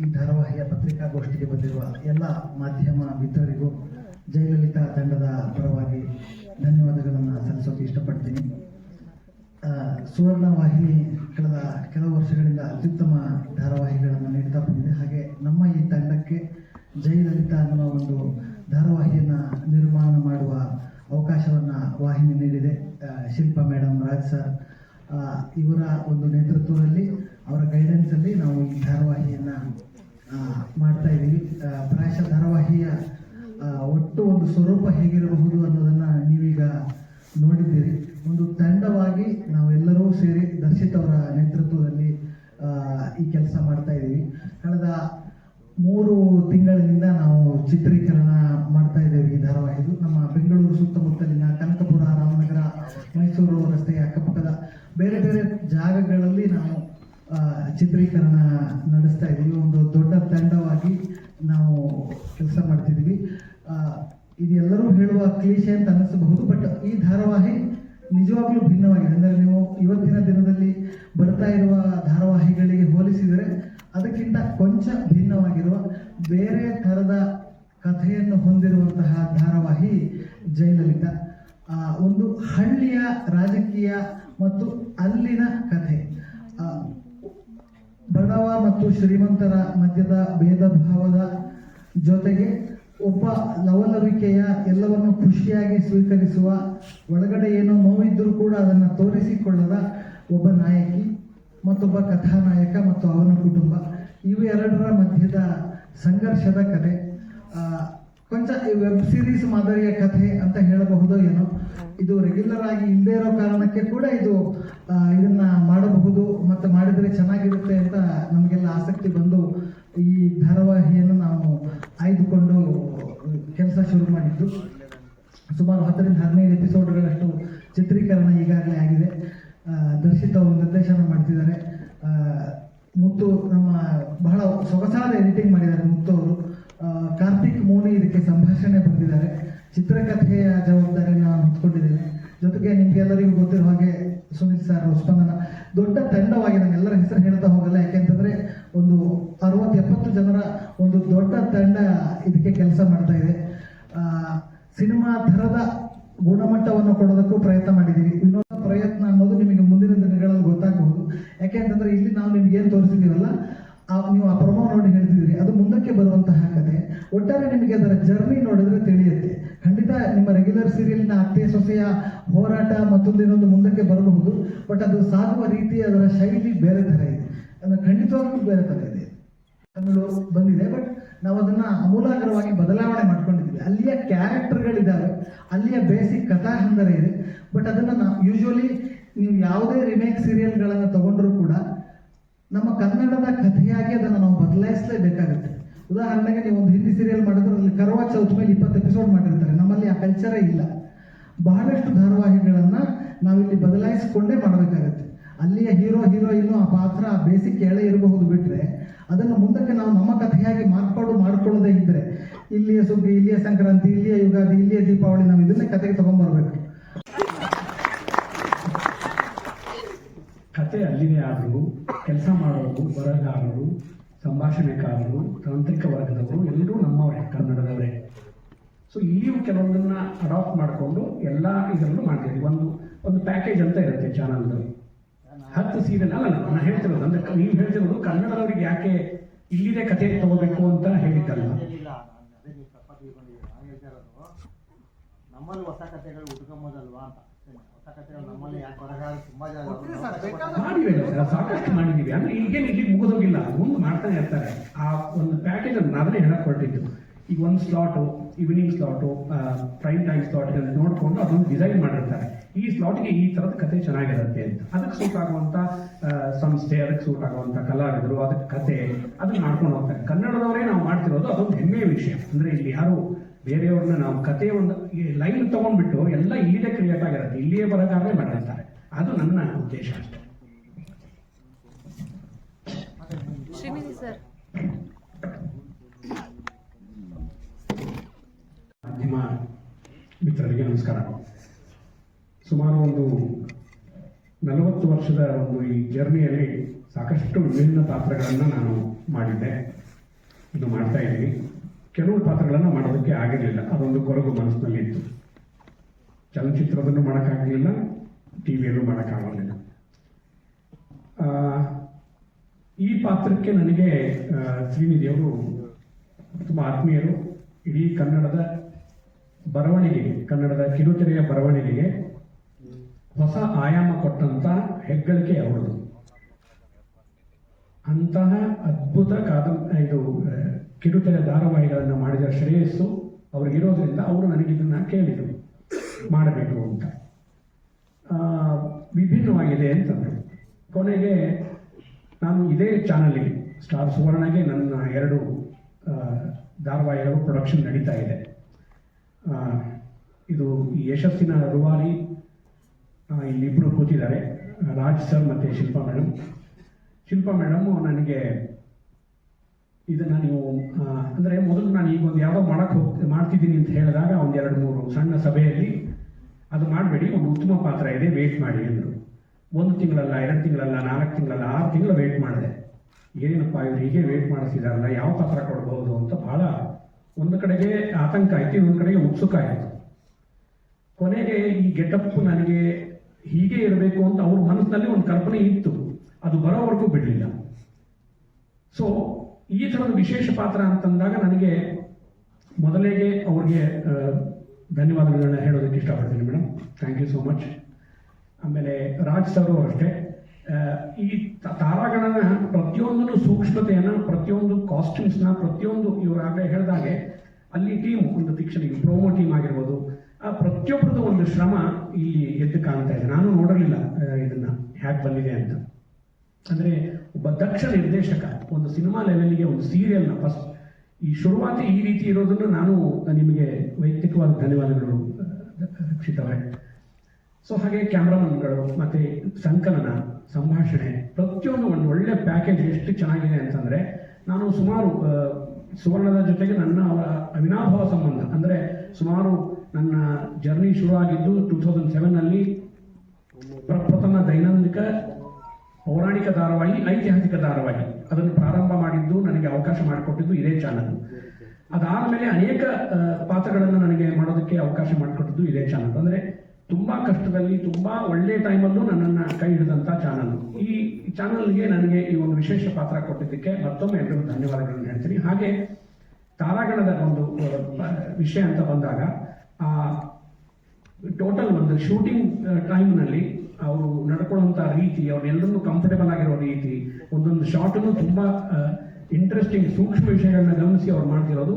ಈ ಧಾರಾವಾಹಿಯ ಪತ್ರಿಕಾಗೋಷ್ಠಿಗೆ ಬಂದಿರುವ ಎಲ್ಲ ಮಾಧ್ಯಮ ಮಿತ್ರರಿಗೂ ಜಯಲಲಿತಾ ತಂಡದ ಪರವಾಗಿ ಧನ್ಯವಾದಗಳನ್ನು ಸಲ್ಲಿಸೋಕೆ ಇಷ್ಟಪಡ್ತೀನಿ. ಸುವರ್ಣ ವಾಹಿನಿ ಕಳೆದ ಕೆಲವು ವರ್ಷಗಳಿಂದ ಅತ್ಯುತ್ತಮ ಧಾರಾವಾಹಿಗಳನ್ನು ನೀಡ್ತಾ ಬಂದಿದೆ. ಹಾಗೆ ನಮ್ಮ ಈ ತಂಡಕ್ಕೆ ಜಯಲಲಿತಾ ಅನ್ನುವ ಒಂದು ಧಾರಾವಾಹಿಯನ್ನು ನಿರ್ಮಾಣ ಮಾಡುವ ಅವಕಾಶವನ್ನು ವಾಹಿನಿ ನೀಡಿದೆ. ಶಿಲ್ಪಾ ಮೇಡಮ್ ರಾಜ್ ಸರ್ ಇವರ ಒಂದು ನೇತೃತ್ವದಲ್ಲಿ ಅವರ ಗೈಡೆನ್ಸಲ್ಲಿ ನಾವು ಈ ಧಾರಾವಾಹಿಯನ್ನು ಮಾಡ್ತಾ ಇದ್ದೀವಿ. ಪ್ರಾಯಶ ಧಾರಾವಾಹಿಯ ಒಟ್ಟು ಒಂದು ಸ್ವರೂಪ ಹೇಗಿರಬಹುದು ಅನ್ನೋದನ್ನ ನೀವೀಗ ನೋಡಿದ್ದೀರಿ. ಒಂದು ತಂಡವಾಗಿ ನಾವೆಲ್ಲರೂ ಸೇರಿ ದರ್ಶಿತ್ ನೇತೃತ್ವದಲ್ಲಿ ಈ ಕೆಲಸ ಮಾಡ್ತಾ ಇದ್ದೀವಿ. ಕಳೆದ ಮೂರು ತಿಂಗಳಿನಿಂದ ನಾವು ಚಿತ್ರೀಕರಣ ಮಾಡ್ತಾ ಇದ್ದೇವೆ ಈ ಧಾರಾವಾಹಿದು. ನಮ್ಮ ಬೆಂಗಳೂರು ಸುತ್ತಮುತ್ತಲಿನ ಕನಕಪುರ, ರಾಮನಗರ, ಮೈಸೂರು ರಸ್ತೆಯ ಅಕ್ಕಪಕ್ಕದ ಬೇರೆ ಬೇರೆ ಜಾಗಗಳಲ್ಲಿ ನಾವು ಚಿತ್ರೀಕರಣ ನಡೆಸ್ತಾ ಇದ್ದೀವಿ. ಒಂದು ದೊಡ್ಡ ತಂಡವಾಗಿ ನಾವು ಕೆಲಸ ಮಾಡ್ತಿದ್ದೀವಿ. ಇದೆಲ್ಲರೂ ಹೇಳುವ ಕ್ಲೀಶೆ ಅಂತ ಅನ್ನಿಸಬಹುದು ಬಟ್ ಈ ಧಾರಾವಾಹಿ ನಿಜವಾಗ್ಲೂ ಭಿನ್ನವಾಗಿದೆ. ಅಂದರೆ ನೀವು ಇವತ್ತಿನ ದಿನದಲ್ಲಿ ಬರ್ತಾ ಇರುವ ಧಾರಾವಾಹಿಗಳಿಗೆ ಹೋಲಿಸಿದರೆ ಅದಕ್ಕಿಂತ ಕೊಂಚ ಭಿನ್ನವಾಗಿರುವ ಬೇರೆ ಥರದ ಕಥೆಯನ್ನು ಹೊಂದಿರುವಂತಹ ಧಾರಾವಾಹಿ ಜಯಲಲಿತ ಒಂದು ಹಳ್ಳಿಯ ರಾಜಕೀಯ ಮತ್ತು ಅಲ್ಲಿನ ಕಥೆ. ಬಡವ ಮತ್ತು ಶ್ರೀಮಂತರ ಮಧ್ಯದ ಭೇದ ಭಾವದ ಜೊತೆಗೆ ಒಬ್ಬ ಲವಲವಿಕೆಯ ಎಲ್ಲವನ್ನು ಖುಷಿಯಾಗಿ ಸ್ವೀಕರಿಸುವ ಒಳಗಡೆ ಏನೋ ನೋವಿದ್ದರೂ ಕೂಡ ಅದನ್ನು ತೋರಿಸಿಕೊಳ್ಳದ ಒಬ್ಬ ನಾಯಕಿ ಮತ್ತೊಬ್ಬ ಕಥಾನಾಯಕ ಮತ್ತು ಅವನ ಕುಟುಂಬ. ಇವೆರಡರ ಮಧ್ಯದ ಸಂಘರ್ಷದ ಕಥೆ ಕೊಂಚ ವೆಬ್ ಸೀರೀಸ್ ಮಾದರಿಯ ಕಥೆ ಅಂತ ಹೇಳಬಹುದು ಏನೋ. ಇದು ರೆಗ್ಯುಲರ್ ಆಗಿ ಇಲ್ಲದೇ ಇರೋ ಕಾರಣಕ್ಕೆ ಕೂಡ ಇದು ಇದನ್ನ ಮಾಡಬಹುದು. ಮತ್ತೆ ಮಾಡಿದರೆ ಚೆನ್ನಾಗಿರುತ್ತೆ ಅಂತ ನಮಗೆಲ್ಲ ಆಸಕ್ತಿ ಬಂದು ಈ ಧಾರಾವಾಹಿಯನ್ನು ನಾವು ಆಯ್ದುಕೊಂಡು ಕೆಲಸ ಶುರು ಮಾಡಿದ್ದು. ಸುಮಾರು ಹತ್ತರಿಂದ ಹದಿನೈದು ಎಪಿಸೋಡ್ಗಳಷ್ಟು ಚಿತ್ರೀಕರಣ ಈಗಾಗಲೇ ಆಗಿದೆ. ದರ್ಶಿತ ಅವರು ನಿರ್ದೇಶನ ಮಾಡ್ತಿದ್ದಾರೆ. ಮುತ್ತು ನಮ್ಮ ಬಹಳ ಸೊಗಸಾದ ಎಡಿಟಿಂಗ್ ಮಾಡಿದ್ದಾರೆ ಮುತ್ತು ಅವರು. ಕಾರ್ತಿಕ್ ಮೋನಿ ಇದಕ್ಕೆ ಸಂಭಾಷಣೆ ಬರೆದಿದ್ದಾರೆ. ಚಿತ್ರಕಥೆಯ ಜವಾಬ್ದಾರಿಯನ್ನು ನಾನು ಹೊತ್ಕೊಂಡಿದ್ದೇನೆ. ಜೊತೆಗೆ ನಿಮ್ಗೆಲ್ಲರಿಗೂ ಗೊತ್ತಿರೋ ಹಾಗೆ ಸುನಿಲ್ ಸರ್ ಸ್ಪಂದನ. ದೊಡ್ಡ ತಂಡವಾಗಿ ನಾನು ಎಲ್ಲರ ಹೆಸರು ಹೇಳ್ತಾ ಹೋಗಲ್ಲ. ಯಾಕೆಂತಂದ್ರೆ ಒಂದು ಅರವತ್ತು ಎಪ್ಪತ್ತು ಜನರ ಒಂದು ದೊಡ್ಡ ತಂಡ ಇದಕ್ಕೆ ಕೆಲಸ ಮಾಡ್ತಾ ಇದೆ. ಸಿನಿಮಾ ಥರದ ಗುಣಮಟ್ಟವನ್ನು ಕೊಡೋದಕ್ಕೂ ಪ್ರಯತ್ನ ಮಾಡಿದ್ದೀವಿ. ವಿನೋದ ಪ್ರಯತ್ನ ಅನ್ನೋದು ನಿಮಗೆ ಮುಂದಿನ ದಿನಗಳಲ್ಲಿ ಗೊತ್ತಾಗಬಹುದು. ಯಾಕೆಂತಂದ್ರೆ ಇಲ್ಲಿ ನಾವು ನಿಮ್ಗೆ ಏನು ತೋರಿಸಿದೀವಲ್ಲ ಆ ನೀವು ಆ ಪ್ರೊಮೋ ನೋಡಿ ಹೇಳ್ತಿದ್ರಿ ಅದು ಮುಂದಕ್ಕೆ ಬರುವಂತಹ ಕತೆ. ಒಟ್ಟಾರೆ ನಿಮಗೆ ಅದರ ಜರ್ನಿ ನೋಡಿದ್ರೆ ತಿಳಿಯುತ್ತೆ. ಖಂಡಿತ ನಿಮ್ಮ ರೆಗ್ಯುಲರ್ ಸೀರಿಯಲ್ನ ಅತ್ತೆ, ಸೊಸೆಯ ಹೋರಾಟ ಮತ್ತೊಂದು ಇನ್ನೊಂದು ಮುಂದಕ್ಕೆ ಬರಬಹುದು. ಬಟ್ ಅದು ಸಾಗುವ ರೀತಿ, ಅದರ ಶೈಲಿ ಬೇರೆ ಥರ ಇದೆ. ಅಂದ್ರೆ ಖಂಡಿತವಾಗ್ಲೂ ಬೇರೆ ಥರ ಇದೆ. ತಮಿಳು ಬಂದಿದೆ ಬಟ್ ನಾವು ಅದನ್ನ ಅಮೂಲಾಗ್ರವಾಗಿ ಬದಲಾವಣೆ ಮಾಡ್ಕೊಂಡಿದ್ದೀವಿ. ಅಲ್ಲಿಯ ಕ್ಯಾರೆಕ್ಟರ್ಗಳಿದ್ದಾವೆ ಅಲ್ಲಿಯ ಬೇಸಿಕ್ ಕಥಾ ಹಂದರ ಇದೆ. ಬಟ್ ಅದನ್ನ ನಾವು ಯೂಶುವಲಿ ನೀವು ಯಾವುದೇ ರಿಮೇಕ್ ಸೀರಿಯಲ್ಗಳನ್ನು ತಗೊಂಡ್ರೂ ಕೂಡ ನಮ್ಮ ಕನ್ನಡದ ಕಥೆಯಾಗಿ ಅದನ್ನು ನಾವು ಬದಲಾಯಿಸಲೇಬೇಕಾಗುತ್ತೆ. ಉದಾಹರಣೆಗೆ ನೀವು ಒಂದು ಹಿಂದಿ ಸೀರಿಯಲ್ ಮಾಡಿದ್ರೆ ಅಲ್ಲಿ ಕರ್ವಾ ಚೌತ್ ಮೇಲೆ ಇಪ್ಪತ್ತು ಎಪಿಸೋಡ್ ಮಾಡಿರ್ತಾರೆ. ನಮ್ಮಲ್ಲಿ ಆ ಕಲ್ಚರೇ ಇಲ್ಲ. ಬಹಳಷ್ಟು ಧಾರಾವಾಹಿಗಳನ್ನು ನಾವಿಲ್ಲಿ ಬದಲಾಯಿಸಿಕೊಂಡೇ ಮಾಡಬೇಕಾಗತ್ತೆ. ಅಲ್ಲಿಯ ಹೀರೋ ಹೀರೋಯಿನ್ನು ಆ ಪಾತ್ರ, ಆ ಬೇಸಿಕ್ ಎಳೆ ಇರಬಹುದು ಬಿಟ್ಟರೆ ಅದನ್ನು ಮುಂದಕ್ಕೆ ನಾವು ನಮ್ಮ ಕಥೆಯಾಗಿ ಮಾರ್ಪಾಡು ಮಾಡ್ಕೊಳ್ಳೋದೇ ಇದ್ರೆ, ಇಲ್ಲಿಯ ಸುಗ್ಗಿ, ಇಲ್ಲಿಯ ಸಂಕ್ರಾಂತಿ, ಇಲ್ಲಿಯ ಯುಗಾದಿ, ಇಲ್ಲಿಯ ದೀಪಾವಳಿ ನಾವು ಇದನ್ನೇ ಕಥೆಗೆ ತಗೊಂಡ್ಬರ್ಬೇಕು. ಕತೆ ಅಲ್ಲಿದೆ ಆದರೂ ಕೆಲಸ ಮಾಡೋರು, ಬರಹಗಾರರು, ಸಂಭಾಷಣೆಕಾರರು, ತಾಂತ್ರಿಕ ವರ್ಗದವರು ಎಲ್ಲರೂ ನಮ್ಮವರೇ, ಕನ್ನಡದವರೇ. ಸೊ ಇಲ್ಲಿಯೂ ಕೆಲವೊಂದನ್ನ ಅಡಾಪ್ಟ್ ಮಾಡಿಕೊಂಡು ಎಲ್ಲ ಇದರಲ್ಲೂ ಮಾಡ್ತೀವಿ. ಒಂದು ಒಂದು ಪ್ಯಾಕೇಜ್ ಅಂತ ಇರುತ್ತೆ ಚಾನಲ್ದಲ್ಲಿ. ಹತ್ತು ಸೀರಿಯಲ್ ಅಲ್ಲ ನಾನು ಹೇಳ್ತಿರೋದು, ಅಂದ್ರೆ ನೀವು ಹೇಳ್ತಿರೋದು ಕನ್ನಡದವರಿಗೆ ಯಾಕೆ ಇಲ್ಲಿದೆ ಕತೆ ತಗೋಬೇಕು ಅಂತ ಹೇಳಿದ್ದಲ್ಲ. ನಮ್ಮಲ್ಲಿ ಹೊಸ ಕಥೆಗಳು ಉಟ್ಕೊಂಬೋದಲ್ವಾ ಅಂತ. ಕೊಟ್ರಿ ಸರ್, ಸರ್ ಸಾಕಷ್ಟು ಮಾಡಿದ್ದೀವಿ. ಅಂದ್ರೆ ಈಗೇನು ಇಲ್ಲಿ ಮುಗಿದೋಗಿಲ್ಲ ಮುಂದೆ ಮಾಡ್ತಾನೆ ಇರ್ತಾರೆ. ಆ ಒಂದು ಪ್ಯಾಕೇಜ್ ಅನ್ನು ನಾವೇ ಹೇಳಕ್ ಹೊರಟಿದ್ದು. ಈಗ ಒಂದು slot evening slot prime time slot ನೋಡಿಕೊಂಡು ಅದೊಂದು ಡಿಸೈನ್ ಮಾಡಿರ್ತಾರೆ. ಈ ಸ್ಲಾಟ್ಗೆ ಈ ಥರದ ಕತೆ ಚೆನ್ನಾಗಿರುತ್ತೆ ಅಂತ. ಅದಕ್ಕೆ ಸೂಟ್ ಆಗುವಂಥ ಸಂಸ್ಥೆ ಅದಕ್ಕೆ ಸೂಟ್ ಆಗುವಂಥ ಕಲಾವಿದರು ಅದಕ್ಕೆ ಕತೆ ಅದನ್ನ ಮಾಡ್ಕೊಂಡು ಹೋಗ್ತಾರೆ. ಕನ್ನಡದವರೇ ನಾವು ಮಾಡ್ತಿರೋದು ಅದೊಂದು ಹೆಮ್ಮೆಯ ವಿಷಯ. ಅಂದರೆ ಇಲ್ಲಿ ಯಾರು ಬೇರೆಯವ್ರನ್ನ ನಾವು ಕತೆ ಒಂದು ಲೈನ್ ತಗೊಂಡ್ಬಿಟ್ಟು ಎಲ್ಲ ಇಲ್ಲಿದೆ ಕ್ರಿಯೇಟ್ ಆಗಿರುತ್ತೆ. ಇಲ್ಲಿಯೇ ಬರೋದಾದ್ರೆ ಮಾಡಿರ್ತಾರೆ ಅದು ನನ್ನ ಉದ್ದೇಶ ಅಷ್ಟೇ. ಮಾಧ್ಯಮ ಮಿತ್ರರಿಗೆ ನಮಸ್ಕಾರ. ಸುಮಾರು ಒಂದು ನಲವತ್ತು ವರ್ಷದ ಒಂದು ಈ ಜರ್ನಿಯಲ್ಲಿ ಸಾಕಷ್ಟು ವಿಭಿನ್ನ ಪಾತ್ರಗಳನ್ನು ನಾನು ಮಾಡಿದ್ದೆ. ಇದು ಮಾಡ್ತಾ ಇದ್ದೀನಿ. ಕೆಲವು ಪಾತ್ರಗಳನ್ನು ಮಾಡೋದಕ್ಕೆ ಆಗಿರಲಿಲ್ಲ. ಅದೊಂದು ಕೊರಗು ಮನಸ್ಸಿನಲ್ಲಿ ಇತ್ತು. ಚಲನಚಿತ್ರದನ್ನು ಮಾಡೋಕ್ಕಾಗಲಿಲ್ಲ, ಟಿ ವಿಯಲ್ಲೂ ಮಾಡೋಕ್ಕಾಗಲಿಲ್ಲ ಈ ಪಾತ್ರಕ್ಕೆ ನನಗೆ ಶ್ರೀನಿಧಿಯವರು ತುಂಬ ಆತ್ಮೀಯರು. ಇಡೀ ಕನ್ನಡದ ಬರವಣಿಗೆಗೆ, ಕನ್ನಡದ ಕಿರುತೆರೆಯ ಬರವಣಿಗೆಗೆ ಹೊಸ ಆಯಾಮ ಕೊಟ್ಟಂತ ಹೆಗ್ಗಳಿಕೆ ಅವರದು. ಅಂತಹ ಅದ್ಭುತ ಕಾದಂ ಇದು ಕಿರುತೆರೆ ಧಾರಾವಾಹಿಗಳನ್ನು ಮಾಡಿದ ಶ್ರೇಯಸ್ಸು ಅವ್ರಿಗಿರೋದ್ರಿಂದ ಅವರು ನನಗಿದನ್ನು ಕೇಳಿದರು. ಮಾಡಬೇಕು ಅಂತ. ವಿಭಿನ್ನವಾಗಿದೆ ಅಂತಂದರು. ಕೊನೆಗೆ ನಾನು ಇದೇ ಚಾನಲ್ಗೆ, ಸ್ಟಾರ್ ಸುವರ್ಣಗೆ ನನ್ನ ಎರಡು ಧಾರಾವಾಹಿಗಳು ಪ್ರೊಡಕ್ಷನ್ ನಡೀತಾ ಇದೆ. ಇದು ಯಶಸ್ಸಿನ ರೂವಾರಿ ಇಲ್ಲಿಬ್ಬರು ಕೂತಿದ್ದಾರೆ. ರಾಜ್ ಸರ್ ಮತ್ತು ಶಿಲ್ಪಾ ಮೇಡಮ್. ಶಿಲ್ಪಾ ಮೇಡಮ್ ನನಗೆ ಇದನ್ನ ನೀವು ಅಂದರೆ ಮೊದಲು ನಾನು ಈಗ ಒಂದು ಯಾವುದೋ ಮಾಡಕ್ಕೆ ಹೋಗ್ತೀನಿ ಮಾಡ್ತಿದ್ದೀನಿ ಅಂತ ಹೇಳಿದಾಗ ಒಂದು ಎರಡು ಮೂರು ಸಣ್ಣ ಸಭೆಯಲ್ಲಿ ಅದು ಮಾಡಬೇಡಿ, ಒಂದು ಉತ್ತಮ ಪಾತ್ರ ಇದೆ ವೇಟ್ ಮಾಡಿ ಅಂದರು ಒಂದು ತಿಂಗಳಲ್ಲ, ಎರಡು ತಿಂಗಳಲ್ಲ, ನಾಲ್ಕು ತಿಂಗಳಲ್ಲ, ಆರು ತಿಂಗಳು ವೇಟ್ ಮಾಡಿದೆ. ಏನಪ್ಪ ಇವ್ರು ಹೀಗೆ ವೇಟ್ ಮಾಡಿಸಿದಾರಲ್ಲ, ಯಾವ ಪಾತ್ರ ಕೊಡ್ಬೋದು ಅಂತ ಬಹಳ ಒಂದು ಕಡೆಗೆ ಆತಂಕ ಆಯಿತು, ಇನ್ನೊಂದು ಕಡೆಗೆ ಉತ್ಸುಕ ಆಯಿತು. ಕೊನೆಗೆ ಈ ಗೆಟಪ್ ನನಗೆ ಹೀಗೆ ಇರಬೇಕು ಅಂತ ಅವ್ರ ಮನಸ್ಸಿನಲ್ಲಿ ಒಂದು ಕಲ್ಪನೆ ಇತ್ತು. ಅದು ಬರೋವರೆಗೂ ಬಿಡಲಿಲ್ಲ. ಸೊ ಈ ಥರದ ವಿಶೇಷ ಪಾತ್ರ ಅಂತಂದಾಗ ನನಗೆ ಮೊದಲಿಗೆ ಅವ್ರಿಗೆ ಧನ್ಯವಾದಗಳನ್ನ ಹೇಳೋದಕ್ಕೆ ಇಷ್ಟಪಡ್ತೀನಿ madam. Thank you so much ಆಮೇಲೆ ರಾಜ್ ಸರ್ ಅಷ್ಟೇ. ಈ ತಾರಾಗಣನ ಪ್ರತಿಯೊಂದನ್ನು ಸೂಕ್ಷ್ಮತೆಯನ್ನು, ಪ್ರತಿಯೊಂದು ಕಾಸ್ಟ್ಯೂಮ್ಸ್ನ ಪ್ರತಿಯೊಂದು ಇವರಾಗಲೇ ಹೇಳಿದಾಗೆ ಅಲ್ಲಿ ಟೀಮ್ ಒಂದು ತಿಕ್ಷಣಿಗೆ ಪ್ರೋಮೋ ಟೀಮ್ ಆಗಿರ್ಬೋದು, ಆ ಪ್ರತಿಯೊಬ್ಬರದ್ದು ಒಂದು ಶ್ರಮ ಇಲ್ಲಿ ಎದ್ದು ಕಾಣ್ತಾ ಇದೆ. ನಾನು ನೋಡಿರಲಿಲ್ಲ ಇದನ್ನ ಹ್ಯಾಕ್ ಬಂದಿದೆ ಅಂತ. ಅಂದ್ರೆ ಒಬ್ಬ ದಕ್ಷ ನಿರ್ದೇಶಕ, ಒಂದು ಸಿನಿಮಾ ಲೆವೆಲ್ಗೆ ಒಂದು ಸೀರಿಯಲ್ನ ಫಸ್ಟ್ ಈ ಶುರುವಾತಿ ಈ ರೀತಿ ಇರೋದನ್ನು ನಾನು ನಿಮಗೆ ವೈಯಕ್ತಿಕವಾದ ಧನ್ಯವಾದಗಳು ರಕ್ಷಿತವೇ ಸೊ ಹಾಗೆ ಕ್ಯಾಮ್ರಾಮನ್ಗಳು ಮತ್ತೆ ಸಂಕಲನ, ಸಂಭಾಷಣೆ, ಪ್ರತಿಯೊಂದು ಒಂದು ಒಳ್ಳೆ ಪ್ಯಾಕೇಜ್ ಎಷ್ಟು ಚೆನ್ನಾಗಿದೆ ಅಂತಂದ್ರೆ, ನಾನು ಸುಮಾರು ಸುವರ್ಣದ ಜೊತೆಗೆ ನನ್ನ ಅವರ ಅವಿನಾಭಾವ ಸಂಬಂಧ, ಅಂದ್ರೆ ಸುಮಾರು ನನ್ನ ಜರ್ನಿ ಶುರು ಆಗಿದ್ದು ಟೂ ತೌಸಂಡ್ ಸೆವೆನ್ನಲ್ಲಿ ಪ್ರಪ್ರಥಮ ದೈನಂದಿಕ ಪೌರಾಣಿಕ ಧಾರಾವಾಹಿ, ಐತಿಹಾಸಿಕ ಧಾರಾವಾಹಿ. ಅದನ್ನು ಪ್ರಾರಂಭ ಮಾಡಿದ್ದು, ನನಗೆ ಅವಕಾಶ ಮಾಡಿಕೊಟ್ಟಿದ್ದು ಇದೇ ಚಾನಲ್. ಅದಾದಮೇಲೆ ಅನೇಕ ಪಾತ್ರಗಳನ್ನು ನನಗೆ ಮಾಡೋದಕ್ಕೆ ಅವಕಾಶ ಮಾಡಿಕೊಟ್ಟಿದ್ದು ಇದೇ ಚಾನಲ್. ಅಂದ್ರೆ ತುಂಬಾ ಕಷ್ಟದಲ್ಲಿ, ತುಂಬಾ ಒಳ್ಳೆ ಟೈಮಲ್ಲೂ ನನ್ನನ್ನ ಕೈ ಹಿಡಿದಂತ ಚಾನಲ್. ಈ ಚಾನಲ್ಗೆ ನನಗೆ ಈ ಒಂದು ವಿಶೇಷ ಪಾತ್ರ ಕೊಟ್ಟಿದ್ದಕ್ಕೆ ಮತ್ತೊಮ್ಮೆ ಎಲ್ಲರಿಗೂ ಧನ್ಯವಾದಗಳನ್ನು ಹೇಳ್ತೀನಿ. ಹಾಗೆ ತಾರಾಗಣದ ಒಂದು ವಿಷಯ ಅಂತ ಬಂದಾಗ, ಆ ಟೋಟಲ್ ಒಂದು ಶೂಟಿಂಗ್ ಟೈಮ್ನಲ್ಲಿ ಅವರು ನಡ್ಕೊಳ್ಳುವಂಥ ರೀತಿ ಅವ್ರನ್ನೆಲ್ಲರನ್ನೂ ಕಂಫರ್ಟೇಬಲ್ ಆಗಿರೋ ರೀತಿ, ಒಂದೊಂದು ಶಾರ್ಟನ್ನು ತುಂಬಾ ಇಂಟ್ರೆಸ್ಟಿಂಗ್ ಸೂಕ್ಷ್ಮ ವಿಷಯಗಳನ್ನ ಗಮನಿಸಿ ಅವ್ರು ಮಾಡ್ತಿರೋದು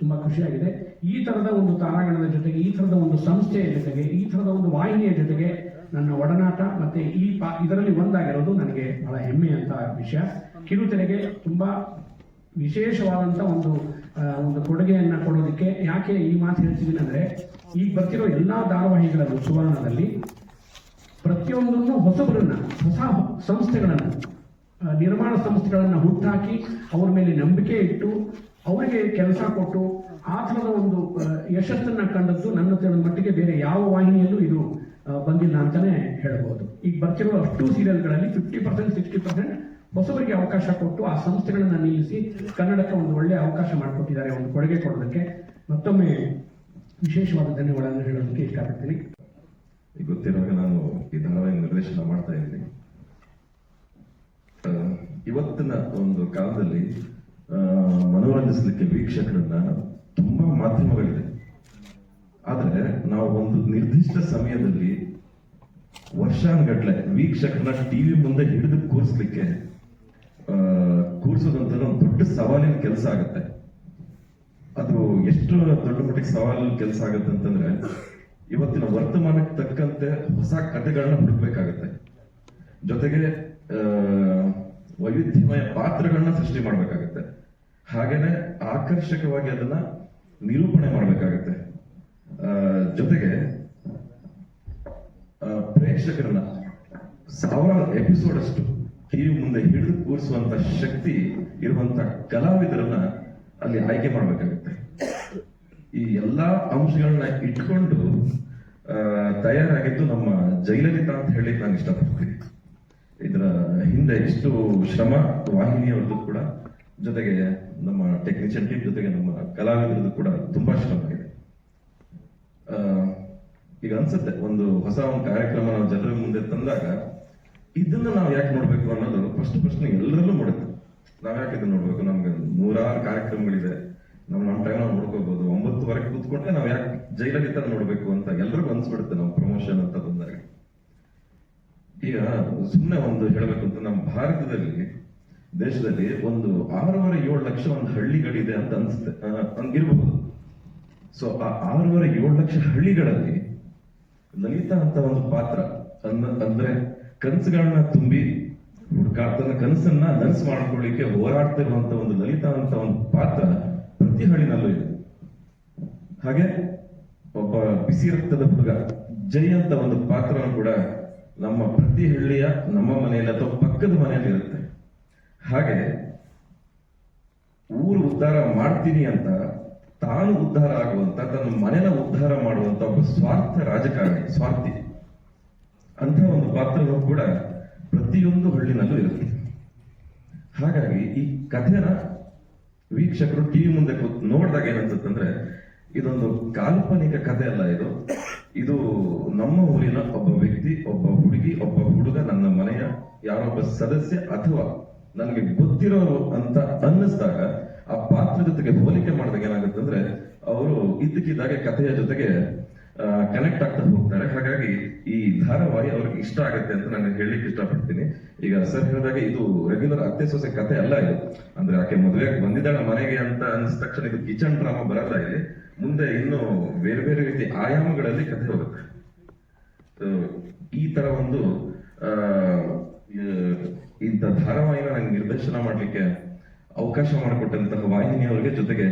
ತುಂಬಾ ಖುಷಿಯಾಗಿದೆ. ಈ ತರದ ಒಂದು ತಾರಾಗಣದ ಜೊತೆಗೆ, ಈ ತರದ ಒಂದು ಸಂಸ್ಥೆಯ ಜೊತೆಗೆ, ಈ ತರದ ಒಂದು ವಾಹಿನಿಯ ಜೊತೆಗೆ ನನ್ನ ಒಡನಾಟ ಮತ್ತೆ ಈ ಪಾ, ಇದರಲ್ಲಿ ಒಂದಾಗಿರೋದು ನನಗೆ ಬಹಳ ಹೆಮ್ಮೆಯಂತ ವಿಷಯ. ಕಿರುತೆರೆಗೆ ತುಂಬಾ ವಿಶೇಷವಾದಂತ ಒಂದು ಒಂದು ಕೊಡುಗೆಯನ್ನ ಕೊಡೋದಕ್ಕೆ, ಯಾಕೆ ಈ ಮಾತು ಹೇಳ್ತೀನಿ ಅಂದ್ರೆ, ಈಗ ಬರ್ತಿರೋ ಎಲ್ಲಾ ಧಾರಾವಾಹಿಗಳಲ್ಲೂ ಸುವರ್ಣದಲ್ಲಿ ಪ್ರತಿಯೊಂದನ್ನು ಹೊಸಬರನ್ನ, ಹೊಸ ಸಂಸ್ಥೆಗಳನ್ನು ನಿರ್ಮಾಣ ಸಂಸ್ಥೆಗಳನ್ನು ಹುಟ್ಟಾಕಿ ಅವ್ರ ಮೇಲೆ ನಂಬಿಕೆ ಇಟ್ಟು ಅವರಿಗೆ ಕೆಲಸ ಕೊಟ್ಟು ಆ ಥರದ ಒಂದು ಯಶಸ್ಸನ್ನು ಕಂಡದ್ದು ನನ್ನ ತಿಳಿದ ಮಟ್ಟಿಗೆ ಬೇರೆ ಯಾವ ವಾಹಿನಿಯಲ್ಲೂ ಇದು ಬಂದಿಲ್ಲ ಅಂತಾನೆ ಹೇಳ್ಬೋದು. ಈಗ ಬರ್ತಿರೋ ಅಷ್ಟು ಸೀರಿಯಲ್ಗಳಲ್ಲಿ ಫಿಫ್ಟಿ ಪರ್ಸೆಂಟ್ ಸಿಕ್ಸ್ಟಿ ಪರ್ಸೆಂಟ್ ಹೊಸಬರಿಗೆ ಅವಕಾಶ ಕೊಟ್ಟು ಆ ಸಂಸ್ಥೆಗಳನ್ನು ನಿಲ್ಲಿಸಿ ಕನ್ನಡಕ್ಕೆ ಒಂದು ಒಳ್ಳೆಯ ಅವಕಾಶ ಮಾಡಿಕೊಟ್ಟಿದ್ದಾರೆ, ಒಂದು ಕೊಡುಗೆ ಕೊಡೋದಕ್ಕೆ. ಮತ್ತೊಮ್ಮೆ ವಿಶೇಷವಾದ ಧನ್ಯವಾದಗಳನ್ನು ಹೇಳೋದಕ್ಕೆ ಇಷ್ಟಪಡ್ತೀನಿ. ಗೊತ್ತಿರುವಾಗ ನಾನು ಈ ಧಾರಾವಾಹಿ ನಿರ್ದೇಶನ ಮಾಡ್ತಾ ಇದ್ದೀನಿ. ಇವತ್ತಿನ ಒಂದು ಕಾಲದಲ್ಲಿ ಮನೋರಂಜಿಸಲಿಕ್ಕೆ ವೀಕ್ಷಕರನ್ನ ತುಂಬಾ ಮಾಧ್ಯಮಗಳಿದೆ. ಆದರೆ ನಾವು ಒಂದು ನಿರ್ದಿಷ್ಟ ಸಮಯದಲ್ಲಿ ವರ್ಷಾನುಗಟ್ಲೆ ವೀಕ್ಷಕರನ್ನ ಟಿವಿ ಮುಂದೆ ಹಿಡಿದು ಕೂರಿಸ್ಲಿಕ್ಕೆ ಕೂರಿಸೋದಂತ ಒಂದು ದೊಡ್ಡ ಸವಾಲಿನ ಕೆಲಸ ಆಗುತ್ತೆ. ಅದು ಎಷ್ಟು ದೊಡ್ಡ ಮಟ್ಟಿಗೆ ಸವಾಲಿನ ಕೆಲಸ ಆಗುತ್ತೆ ಅಂತಂದ್ರೆ ಇವತ್ತಿನ ವರ್ತಮಾನಕ್ಕೆ ತಕ್ಕಂತೆ ಹೊಸ ಕಥೆಗಳನ್ನ ಹುಡುಕ್ಬೇಕಾಗತ್ತೆ. ಜೊತೆಗೆ ವೈವಿಧ್ಯಮಯ ಪಾತ್ರಗಳನ್ನ ಸೃಷ್ಟಿ ಮಾಡ್ಬೇಕಾಗತ್ತೆ. ಹಾಗೇನೆ ಆಕರ್ಷಕವಾಗಿ ಅದನ್ನ ನಿರೂಪಣೆ ಮಾಡ್ಬೇಕಾಗತ್ತೆ. ಜೊತೆಗೆ ಪ್ರೇಕ್ಷಕರನ್ನ ಸಾವಿರಾರು ಎಪಿಸೋಡ್ ಅಷ್ಟು ಟಿವಿ ಮುಂದೆ ಹಿಡಿದು ಕೂರಿಸುವಂತ ಶಕ್ತಿ ಇರುವಂತ ಕಲಾವಿದರನ್ನ ಅಲ್ಲಿ ಆಯ್ಕೆ ಮಾಡ್ಬೇಕಾಗುತ್ತೆ. ಈ ಎಲ್ಲಾ ಅಂಶಗಳನ್ನ ಇಟ್ಕೊಂಡು ತಯಾರಾಗಿದ್ದು ನಮ್ಮ ಜಯಲಲಿತಾ ಅಂತ ಹೇಳಿ ನಾನು ಇಷ್ಟಪಡ್ತೀನಿ. ಇದರ ಹಿಂದೆ ಇಷ್ಟು ಶ್ರಮ ವಾಹಿನಿಯವ್ರದ್ದು ಕೂಡ ಜೊತೆಗೆ ನಮ್ಮ ಟೆಕ್ನಿಷಿಯನ್ ಟೀಮ್ ಜೊತೆಗೆ ನಮ್ಮ ಕಲಾವಿದರದ್ದು ಕೂಡ ತುಂಬಾ ಶ್ರಮ ಇದೆ. ಈಗ ಅನ್ಸುತ್ತೆ, ಒಂದು ಹೊಸ ಒಂದು ಕಾರ್ಯಕ್ರಮ ನಾವು ಜನರ ಮುಂದೆ ತಂದಾಗ ಇದನ್ನ ನಾವು ಯಾಕೆ ನೋಡ್ಬೇಕು ಅನ್ನೋದು ಫಸ್ಟ್ ಪ್ರಶ್ನೆ ಎಲ್ಲರಲ್ಲೂ ಮಾಡುತ್ತೆ. ನಾವ್ ಯಾಕೆ ಇದನ್ನ ನೋಡ್ಬೇಕು? ನಮ್ಗೆ ನೂರಾರು ಕಾರ್ಯಕ್ರಮಗಳಿದೆ. ನಾವು ನಮ್ಮ ಟೈಮ್ ನಾವು ನೋಡ್ಕೋಬಹುದು ಒಂಬತ್ತುವರೆಗೆ ಕೂತ್ಕೊಂಡ್ರೆ ನಾವು ಯಾಕೆ ಜೈಲಲಿತ ನೋಡ್ಬೇಕು ಅಂತ ಎಲ್ರಿಗೂ ಅನ್ಸ್ಬಿಡುತ್ತೆ ನಾವು ಪ್ರಮೋಷನ್ ಅಂತ ಬಂದಾಗ. ಈಗ ಸುಮ್ಮನೆ ಒಂದು ಹೇಳಬೇಕು ಅಂತ ನಮ್ಮ ಭಾರತದಲ್ಲಿ, ದೇಶದಲ್ಲಿ ಒಂದು ಆರೂವರೆ ಏಳು ಲಕ್ಷ ಒಂದು ಹಳ್ಳಿಗಳಿದೆ ಅಂತ ಅನ್ಸುತ್ತೆ. ಇರಬಹುದು ಸೊ ಆ ಆರೂವರೆ ಏಳು ಲಕ್ಷ ಹಳ್ಳಿಗಳಲ್ಲಿ ಲಲಿತಾ ಅಂತ ಒಂದು ಪಾತ್ರ ಅಂದ್ರೆ ಕನಸುಗಳನ್ನ ತುಂಬಿ ಹುಡುಕಾಡ್ತಾನ ಕನಸನ್ನ ನನಸು ಮಾಡ್ಕೊಳ್ಳಿಕ್ಕೆ ಹೋರಾಡ್ತಿರುವಂತ ಒಂದು ಲಲಿತಾ ಅಂತ ಒಂದು ಪಾತ್ರ ಪ್ರತಿ ಹಳ್ಳಿನಲ್ಲೂ ಇದೆ. ಹಾಗೆ ಒಬ್ಬ ಬಿಸಿ ರಕ್ತದ ಹುಡುಗ ಜೈ ಅಂತ ಒಂದು ಪಾತ್ರನೂ ಕೂಡ ನಮ್ಮ ಪ್ರತಿ ಹಳ್ಳಿಯ ನಮ್ಮ ಮನೆಯಲ್ಲಿ ಅಥವಾ ಪಕ್ಕದ ಮನೆಯಲ್ಲಿ ಇರುತ್ತೆ. ಹಾಗೆ ಊರು ಉದ್ಧಾರ ಮಾಡ್ತೀನಿ ಅಂತ ತಾನು ಉದ್ಧಾರ ಆಗುವಂತ, ತನ್ನ ಮನೆನ ಉದ್ಧಾರ ಮಾಡುವಂತ ಒಬ್ಬ ಸ್ವಾರ್ಥ ರಾಜಕಾರಣಿ, ಸ್ವಾರ್ಥಿ ಅಂತ ಒಂದು ಪಾತ್ರನೂ ಕೂಡ ಪ್ರತಿಯೊಂದು ಹಳ್ಳಿನಲ್ಲೂ ಇರುತ್ತೆ. ಹಾಗಾಗಿ ಈ ಕಥೆನ ವೀಕ್ಷಕರು ಟಿವಿ ಮುಂದೆ ಕೂತ್ ನೋಡಿದಾಗ ಏನನ್ಸುತ್ತಂದ್ರೆ, ಇದೊಂದು ಕಾಲ್ಪನಿಕ ಕಥೆ ಅಲ್ಲ ಇದು. ಇದು ನಮ್ಮ ಊರಿನ ಒಬ್ಬ ವ್ಯಕ್ತಿ, ಒಬ್ಬ ಹುಡುಗಿ, ಒಬ್ಬ ಹುಡುಗ, ನನ್ನ ಮನೆಯ ಯಾರೊಬ್ಬ ಸದಸ್ಯ ಅಥವಾ ನನಗೆ ಗೊತ್ತಿರೋರು ಅಂತ ಅನ್ನಿಸ್ದಾಗ ಆ ಪಾತ್ರ ಜೊತೆಗೆ ಹೋಲಿಕೆ ಮಾಡಿದಾಗ ಏನಾಗುತ್ತೆ ಅಂದ್ರೆ ಅವರು ಇದ್ದಕ್ಕಿದ್ದಾಗೆ ಕಥೆಯ ಜೊತೆಗೆ ಕನೆಕ್ಟ್ ಆಗ್ತಾ ಹೋಗ್ತಾರೆ. ಹಾಗಾಗಿ ಈ ಧಾರಾವಾಹಿ ಅವ್ರಿಗೆ ಇಷ್ಟ ಆಗುತ್ತೆ ಅಂತ ನಾನು ಹೇಳಲಿಕ್ಕೆ ಇಷ್ಟಪಡ್ತೀನಿ. ಈಗ ಸರ್ ಹೇಳಿದಾಗ ಇದು ರೆಗ್ಯುಲರ್ ಅತ್ತೆ ಸೊಸೆ ಕಥೆ ಅಲ್ಲ ಇದು. ಅಂದ್ರೆ ಆಕೆ ಮದುವೆಗೆ ಬಂದಿದ್ದಾಳ ಮನೆಗೆ ಅಂತ ಅನ್ಸಿದ ತಕ್ಷಣ ಇದು ಕಿಚನ್ ಡ್ರಾಮಾ ಬರಲ್ಲ ಇಲ್ಲಿ. ಮುಂದೆ ಇನ್ನು ಬೇರೆ ಬೇರೆ ರೀತಿ ಆಯಾಮಗಳಲ್ಲಿ ಕಥೆ ಹೋಗುತ್ತೆ. ಈ ತರ ಒಂದು ಇಂಥ ಧಾರಾವಾಹಿನ ನಂಗೆ ನಿರ್ದೇಶನ ಮಾಡ್ಲಿಕ್ಕೆ ಅವಕಾಶ ಮಾಡಿಕೊಟ್ಟಂತಹ ವಾಹಿನಿ ಅವರಿಗೆ ಜೊತೆಗೆ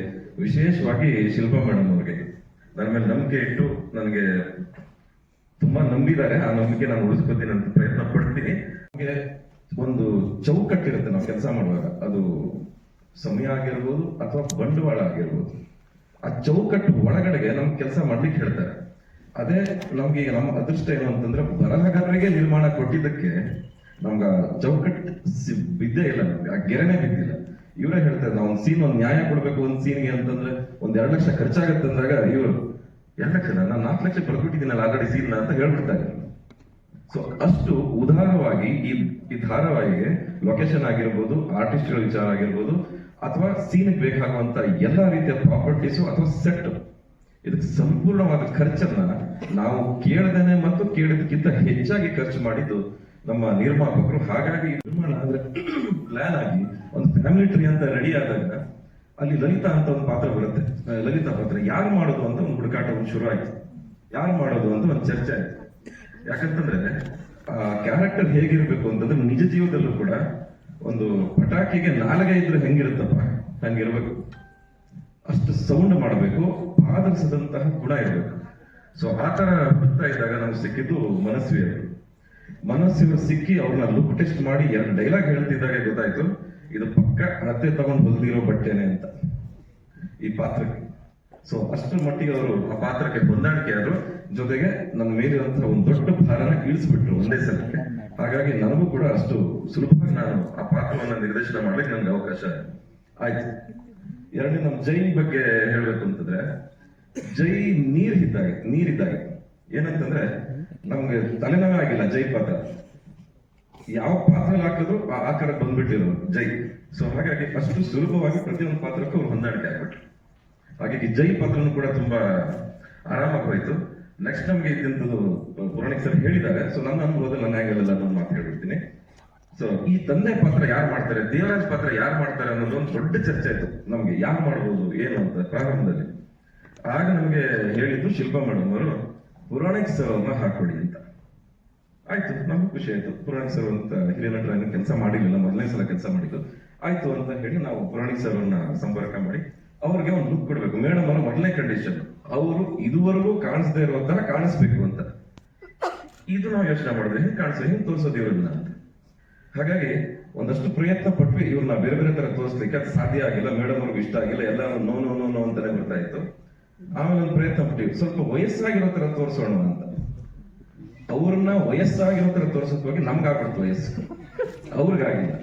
ವಿಶೇಷವಾಗಿ ಶಿಲ್ಪಾ ಮೇಡಮ್ ಅವರಿಗೆ. ನನ್ನ ಮೇಲೆ ನಂಬಿಕೆ ಇಟ್ಟು ನನಗೆ ತುಂಬಾ ನಂಬಿದ್ದಾರೆ. ಆ ನಂಬಿಕೆ ನಾನು ಉಳಿಸ್ಕೋತೀನಿ ಅಂತ ಪ್ರಯತ್ನ ಪಡ್ತೀನಿ. ನಮಗೆ ಒಂದು ಚೌಕಟ್ಟಿರುತ್ತೆ ನಾವು ಕೆಲಸ ಮಾಡುವಾಗ. ಅದು ಸಮಯ ಆಗಿರ್ಬೋದು ಅಥವಾ ಬಂಡವಾಳ ಆಗಿರ್ಬೋದು. ಆ ಚೌಕಟ್ಟು ಒಳಗಡೆಗೆ ನಮ್ಗೆ ಕೆಲಸ ಮಾಡ್ಲಿಕ್ಕೆ ಹೇಳ್ತಾರೆ. ಅದೇ ನಮ್ಗೆ ನಮ್ಮ ಅದೃಷ್ಟ ಏನು ಅಂತಂದ್ರೆ ಬರಹಗಾರರಿಗೆ ನಿರ್ಮಾಣ ಕೊಟ್ಟಿದ್ದಕ್ಕೆ ನಮ್ಗ ಚೌಕಟ್ಟು ಬಿದ್ದೇ ಇಲ್ಲ ನಮ್ಗೆ, ಆ ಗೆರೆನೆ ಬಿದ್ದಿಲ್ಲ ಇವರೇ ಹೇಳ್ತಾರೆ, ನಾವು ಒಂದು ಸೀನ್ ಒಂದು ನ್ಯಾಯ ಕೊಡ್ಬೇಕು ಒಂದು ಸೀನ್ಗೆ ಅಂತಂದ್ರೆ ಒಂದ್ ಎರಡು ಲಕ್ಷ ಖರ್ಚಾಗತ್ತೆ ಅಂದಾಗ ಇವರು, ಎರಡು ಲಕ್ಷ ನಾನು ನಾಲ್ಕು ಲಕ್ಷ ಬರ್ಬಿಟ್ಟಿದ್ದೀನಲ್ಲ ಆಲ್ರೆಡಿ ಸೀನ್ ಅಂತ ಹೇಳ್ಬಿಡ್ತಾರೆ. ಸೊ ಅಷ್ಟು ಉದಾರವಾಗಿ ಈ ಈ ಧಾರಾವಾಹಿಗೆ ಲೊಕೇಶನ್ ಆಗಿರ್ಬೋದು ಆರ್ಟಿಸ್ಟ್ಗಳ ವಿಚಾರ ಆಗಿರ್ಬೋದು, ಅಥವಾ ಸೀನ್ ಬೇಕಾಗುವಂತ ಎಲ್ಲಾ ರೀತಿಯ ಪ್ರಾಪರ್ಟೀಸು ಅಥವಾ ಸೆಟ್ ಇದಕ್ಕೆ ಸಂಪೂರ್ಣವಾದ ಖರ್ಚನ್ನ ನಾವು ಕೇಳದೇನೆ ಮತ್ತು ಕೇಳಿದಕ್ಕಿಂತ ಹೆಚ್ಚಾಗಿ ಖರ್ಚು ಮಾಡಿದ್ದು ನಮ್ಮ ನಿರ್ಮಾಪಕರು ಹಾಗಾಗಿ ನಿರ್ಮಾಣ ಆದ್ರೆ ಪ್ಲಾನ್ ಆಗಿ ಒಂದು ಫ್ಯಾಮಿಲಿ ಟ್ರೀ ಅಂತ ರೆಡಿ ಆದಾಗ ಅಲ್ಲಿ ಲಲಿತಾ ಅಂತ ಒಂದು ಪಾತ್ರ ಬರುತ್ತೆ. ಲಲಿತಾ ಪಾತ್ರ ಯಾರು ಮಾಡೋದು ಅಂತ ಒಂದು ಹುಡುಕಾಟ ಒಂದು ಶುರು ಆಯ್ತು. ಯಾರು ಮಾಡೋದು ಅಂತ ಒಂದು ಚರ್ಚೆ ಆಯ್ತು. ಯಾಕಂತಂದ್ರೆ, ಆ ಕ್ಯಾರೆಕ್ಟರ್ ಹೇಗಿರ್ಬೇಕು ಅಂತಂದ್ರೆ ನಿಜ ಜೀವನದಲ್ಲೂ ಕೂಡ ಒಂದು ಪಟಾಕಿಗೆ ನಾಲ್ಗೆ ಇದ್ರೆ ಹೆಂಗಿರುತ್ತಪ್ಪ? ಹಂಗಿರ್ಬೇಕು. ಅಷ್ಟು ಸೌಂಡ್ ಮಾಡಬೇಕು ಆಧರಿಸದಂತಹ ಗುಣ ಇರಬೇಕು. ಸೊ ಆ ತರ ಹುಡುಕ್ತಾ ಇದ್ದಾಗ ನಮ್ಗೆ ಸಿಕ್ಕಿದ್ದು ಮನಸ್ವಿ ಅವರು ಮನಸ್ಸಿನ ಸಿಕ್ಕಿ ಅವ್ರನ್ನ ಲುಕ್ ಟೆಸ್ಟ್ ಮಾಡಿ ಎರಡು ಡೈಲಾಗ್ ಹೇಳ್ತಿದ್ದಾಗೆ ಗೊತ್ತಾಯ್ತು? ಇದು ಪಕ್ಕ ಹತ್ತೆ ತಗೊಂಡು ಹೊಲಿದಿರೋ ಬಟ್ಟೆನೆ ಅಂತ. ಈ ಪಾತ್ರಕ್ಕೆ. ಸೊ ಅಷ್ಟರ ಮಟ್ಟಿಗೆ ಅವರು ಆ ಪಾತ್ರಕ್ಕೆ ಹೊಂದಾಣಿಕೆ ಆದ್ರು. ಜೊತೆಗೆ ನನ್ನ ಮೇಲಿರುವಂತಹ ಒಂದು ದೊಡ್ಡ ಭಾರನ ಇಳಿಸ್ಬಿಟ್ರು ಒಂದೇ ಸಲಕ್ಕೆ. ಹಾಗಾಗಿ ನನಗೂ ಕೂಡ ಅಷ್ಟು ಸುಲಭವಾಗಿ ನಾನು ಆ ಪಾತ್ರವನ್ನ ನಿರ್ದೇಶನ ಮಾಡ್ಲಿಕ್ಕೆ ನನ್ಗೆ ಅವಕಾಶ ಆಯ್ತು. ಎರಡನೇ ನಮ್ಮ ಜೈ ಬಗ್ಗೆ ಹೇಳ್ಬೇಕು ಅಂತಂದ್ರೆ, ಜೈ ನೀರ್ ಇದ್ದಾಗ ನೀರಿದ್ದಾಗ ಏನಂತಂದ್ರೆ ನಮ್ಗೆ ತಲೆನೋವೇ ಆಗಿಲ್ಲ ಜೈ ಪಾತ್ರ ಯಾವ ಪಾತ್ರ ಹಾಕಿದ್ರು ಆ ಆಕಾರ ಬಂದ್ಬಿಟ್ಟಿರು ಜೈ. ಸೊ ಹಾಗಾಗಿ ಫಸ್ಟ್ ಸುಲಭವಾಗಿ ಪ್ರತಿಯೊಂದು ಪಾತ್ರಕ್ಕೂ ಅವ್ರು ಹೊಂದಾಣಿಕೆ ಆಗ್ಬಿಟ್ರು. ಹಾಗಾಗಿ ಜೈ ಪಾತ್ರನೂ ಕೂಡ ತುಂಬಾ ಆರಾಮಾಗಿ ಹೋಯ್ತು. ನೆಕ್ಸ್ಟ್ ನಮ್ಗೆ ಇದ್ದಂಥದ್ದು ಪುರಾಣಿಕ್ ಸರ್ ಹೇಳಿದ್ದಾರೆ. ಸೊ ನನ್ನ ಅನುಭವದಲ್ಲಿ ನನ್ನ ಆಂಗಲ್ ನಾನು ಮಾತು ಹೇಳ್ಬಿಡ್ತೀನಿ. ಸೊ ಈ ತಂದೆ ಪಾತ್ರ ಯಾರು ಮಾಡ್ತಾರೆ, ದೇವರಾಜ್ ಪಾತ್ರ ಯಾರು ಮಾಡ್ತಾರೆ ಅನ್ನೋದು ಒಂದು ದೊಡ್ಡ ಚರ್ಚೆ ಆಯ್ತು. ನಮ್ಗೆ ಯಾರು ಮಾಡ್ಬೋದು, ಏನು ಅಂತ ಪ್ರಾರಂಭದಲ್ಲಿ. ಆಗ ನಮ್ಗೆ ಹೇಳಿದ್ದು ಶಿಲ್ಪಾ ಮೇಡಮ್ ಅವರು. ಪುರಾಣಿಕ್ ಸರ್ವನ್ನ ಹಾಕೊಡಿ ಅಂತ. ಆಯ್ತು, ನಮ್ಗೆ ಖುಷಿ ಆಯ್ತು. ಪುರಾಣಿಕ್ ಸರ್ ಅಂತ ಹಿರಿಯ ನಟರ ಕೆಲಸ ಮಾಡಿರ್ಲಿಲ್ಲ, ಮೊದಲನೇ ಸಲ ಕೆಲಸ ಮಾಡಿದ್ದು. ಆಯ್ತು ಅಂತ ಹೇಳಿ ನಾವು ಪುರಾಣಿಕ್ ಸರ್ವನ್ನ ಸಂಪರ್ಕ ಮಾಡಿ. ಅವ್ರಿಗೆ ಒಂದು ಲುಕ್ ಕೊಡ್ಬೇಕು. ಮೇಡಮ್ ಅವರ ಮೊದಲನೇ ಕಂಡೀಷನ್ ಅವರು ಇದುವರೆಗೂ ಕಾಣಿಸದೇ ಇರೋ ತರ ಕಾಣಿಸ್ಬೇಕು ಅಂತ. ಇದು ನಾವು ಯೋಚನೆ ಮಾಡಿದ್ರೆ ಹೆಂಗ್ ಕಾಣಿಸೋ ಹೆಂಗ್ ತೋರಿಸೋದು ಇವ್ರನ್ನ ಅಂತ. ಹಾಗಾಗಿ ಒಂದಷ್ಟು ಪ್ರಯತ್ನ ಪಟ್ವಿ ಇವ್ರನ್ನ ಬೇರೆ ಬೇರೆ ತರ ತೋರಿಸ್ಲಿಕ್ಕೆ ಅದು ಸಾಧ್ಯ ಆಗಿಲ್ಲ. ಮೇಡಮ್ ಅವ್ರಿಗೆ ಇಷ್ಟ ಆಗಿಲ್ಲ. ಎಲ್ಲ ನೋ ನೋ ನೋ ನೋ ಅಂತಾನೆ ಬರ್ತಾ ಇತ್ತು. ಆಮೇಲೆ ಒಂದು ಪ್ರಯತ್ನ ಪಟ್ಟಿವಿ ಸ್ವಲ್ಪ ವಯಸ್ಸಾಗಿರೋ ತರ ತೋರಿಸೋಣ ಅಂತ. ಅವ್ರನ್ನ ವಯಸ್ಸಾಗಿರೋ ತರ ತೋರ್ಸಕ್ ಹೋಗಿ ನಮ್ಗಾಗ್ಬಿಡ್ತು ವಯಸ್ಸು. ಅವ್ರಿಗಾಗಿಲ್ಲ.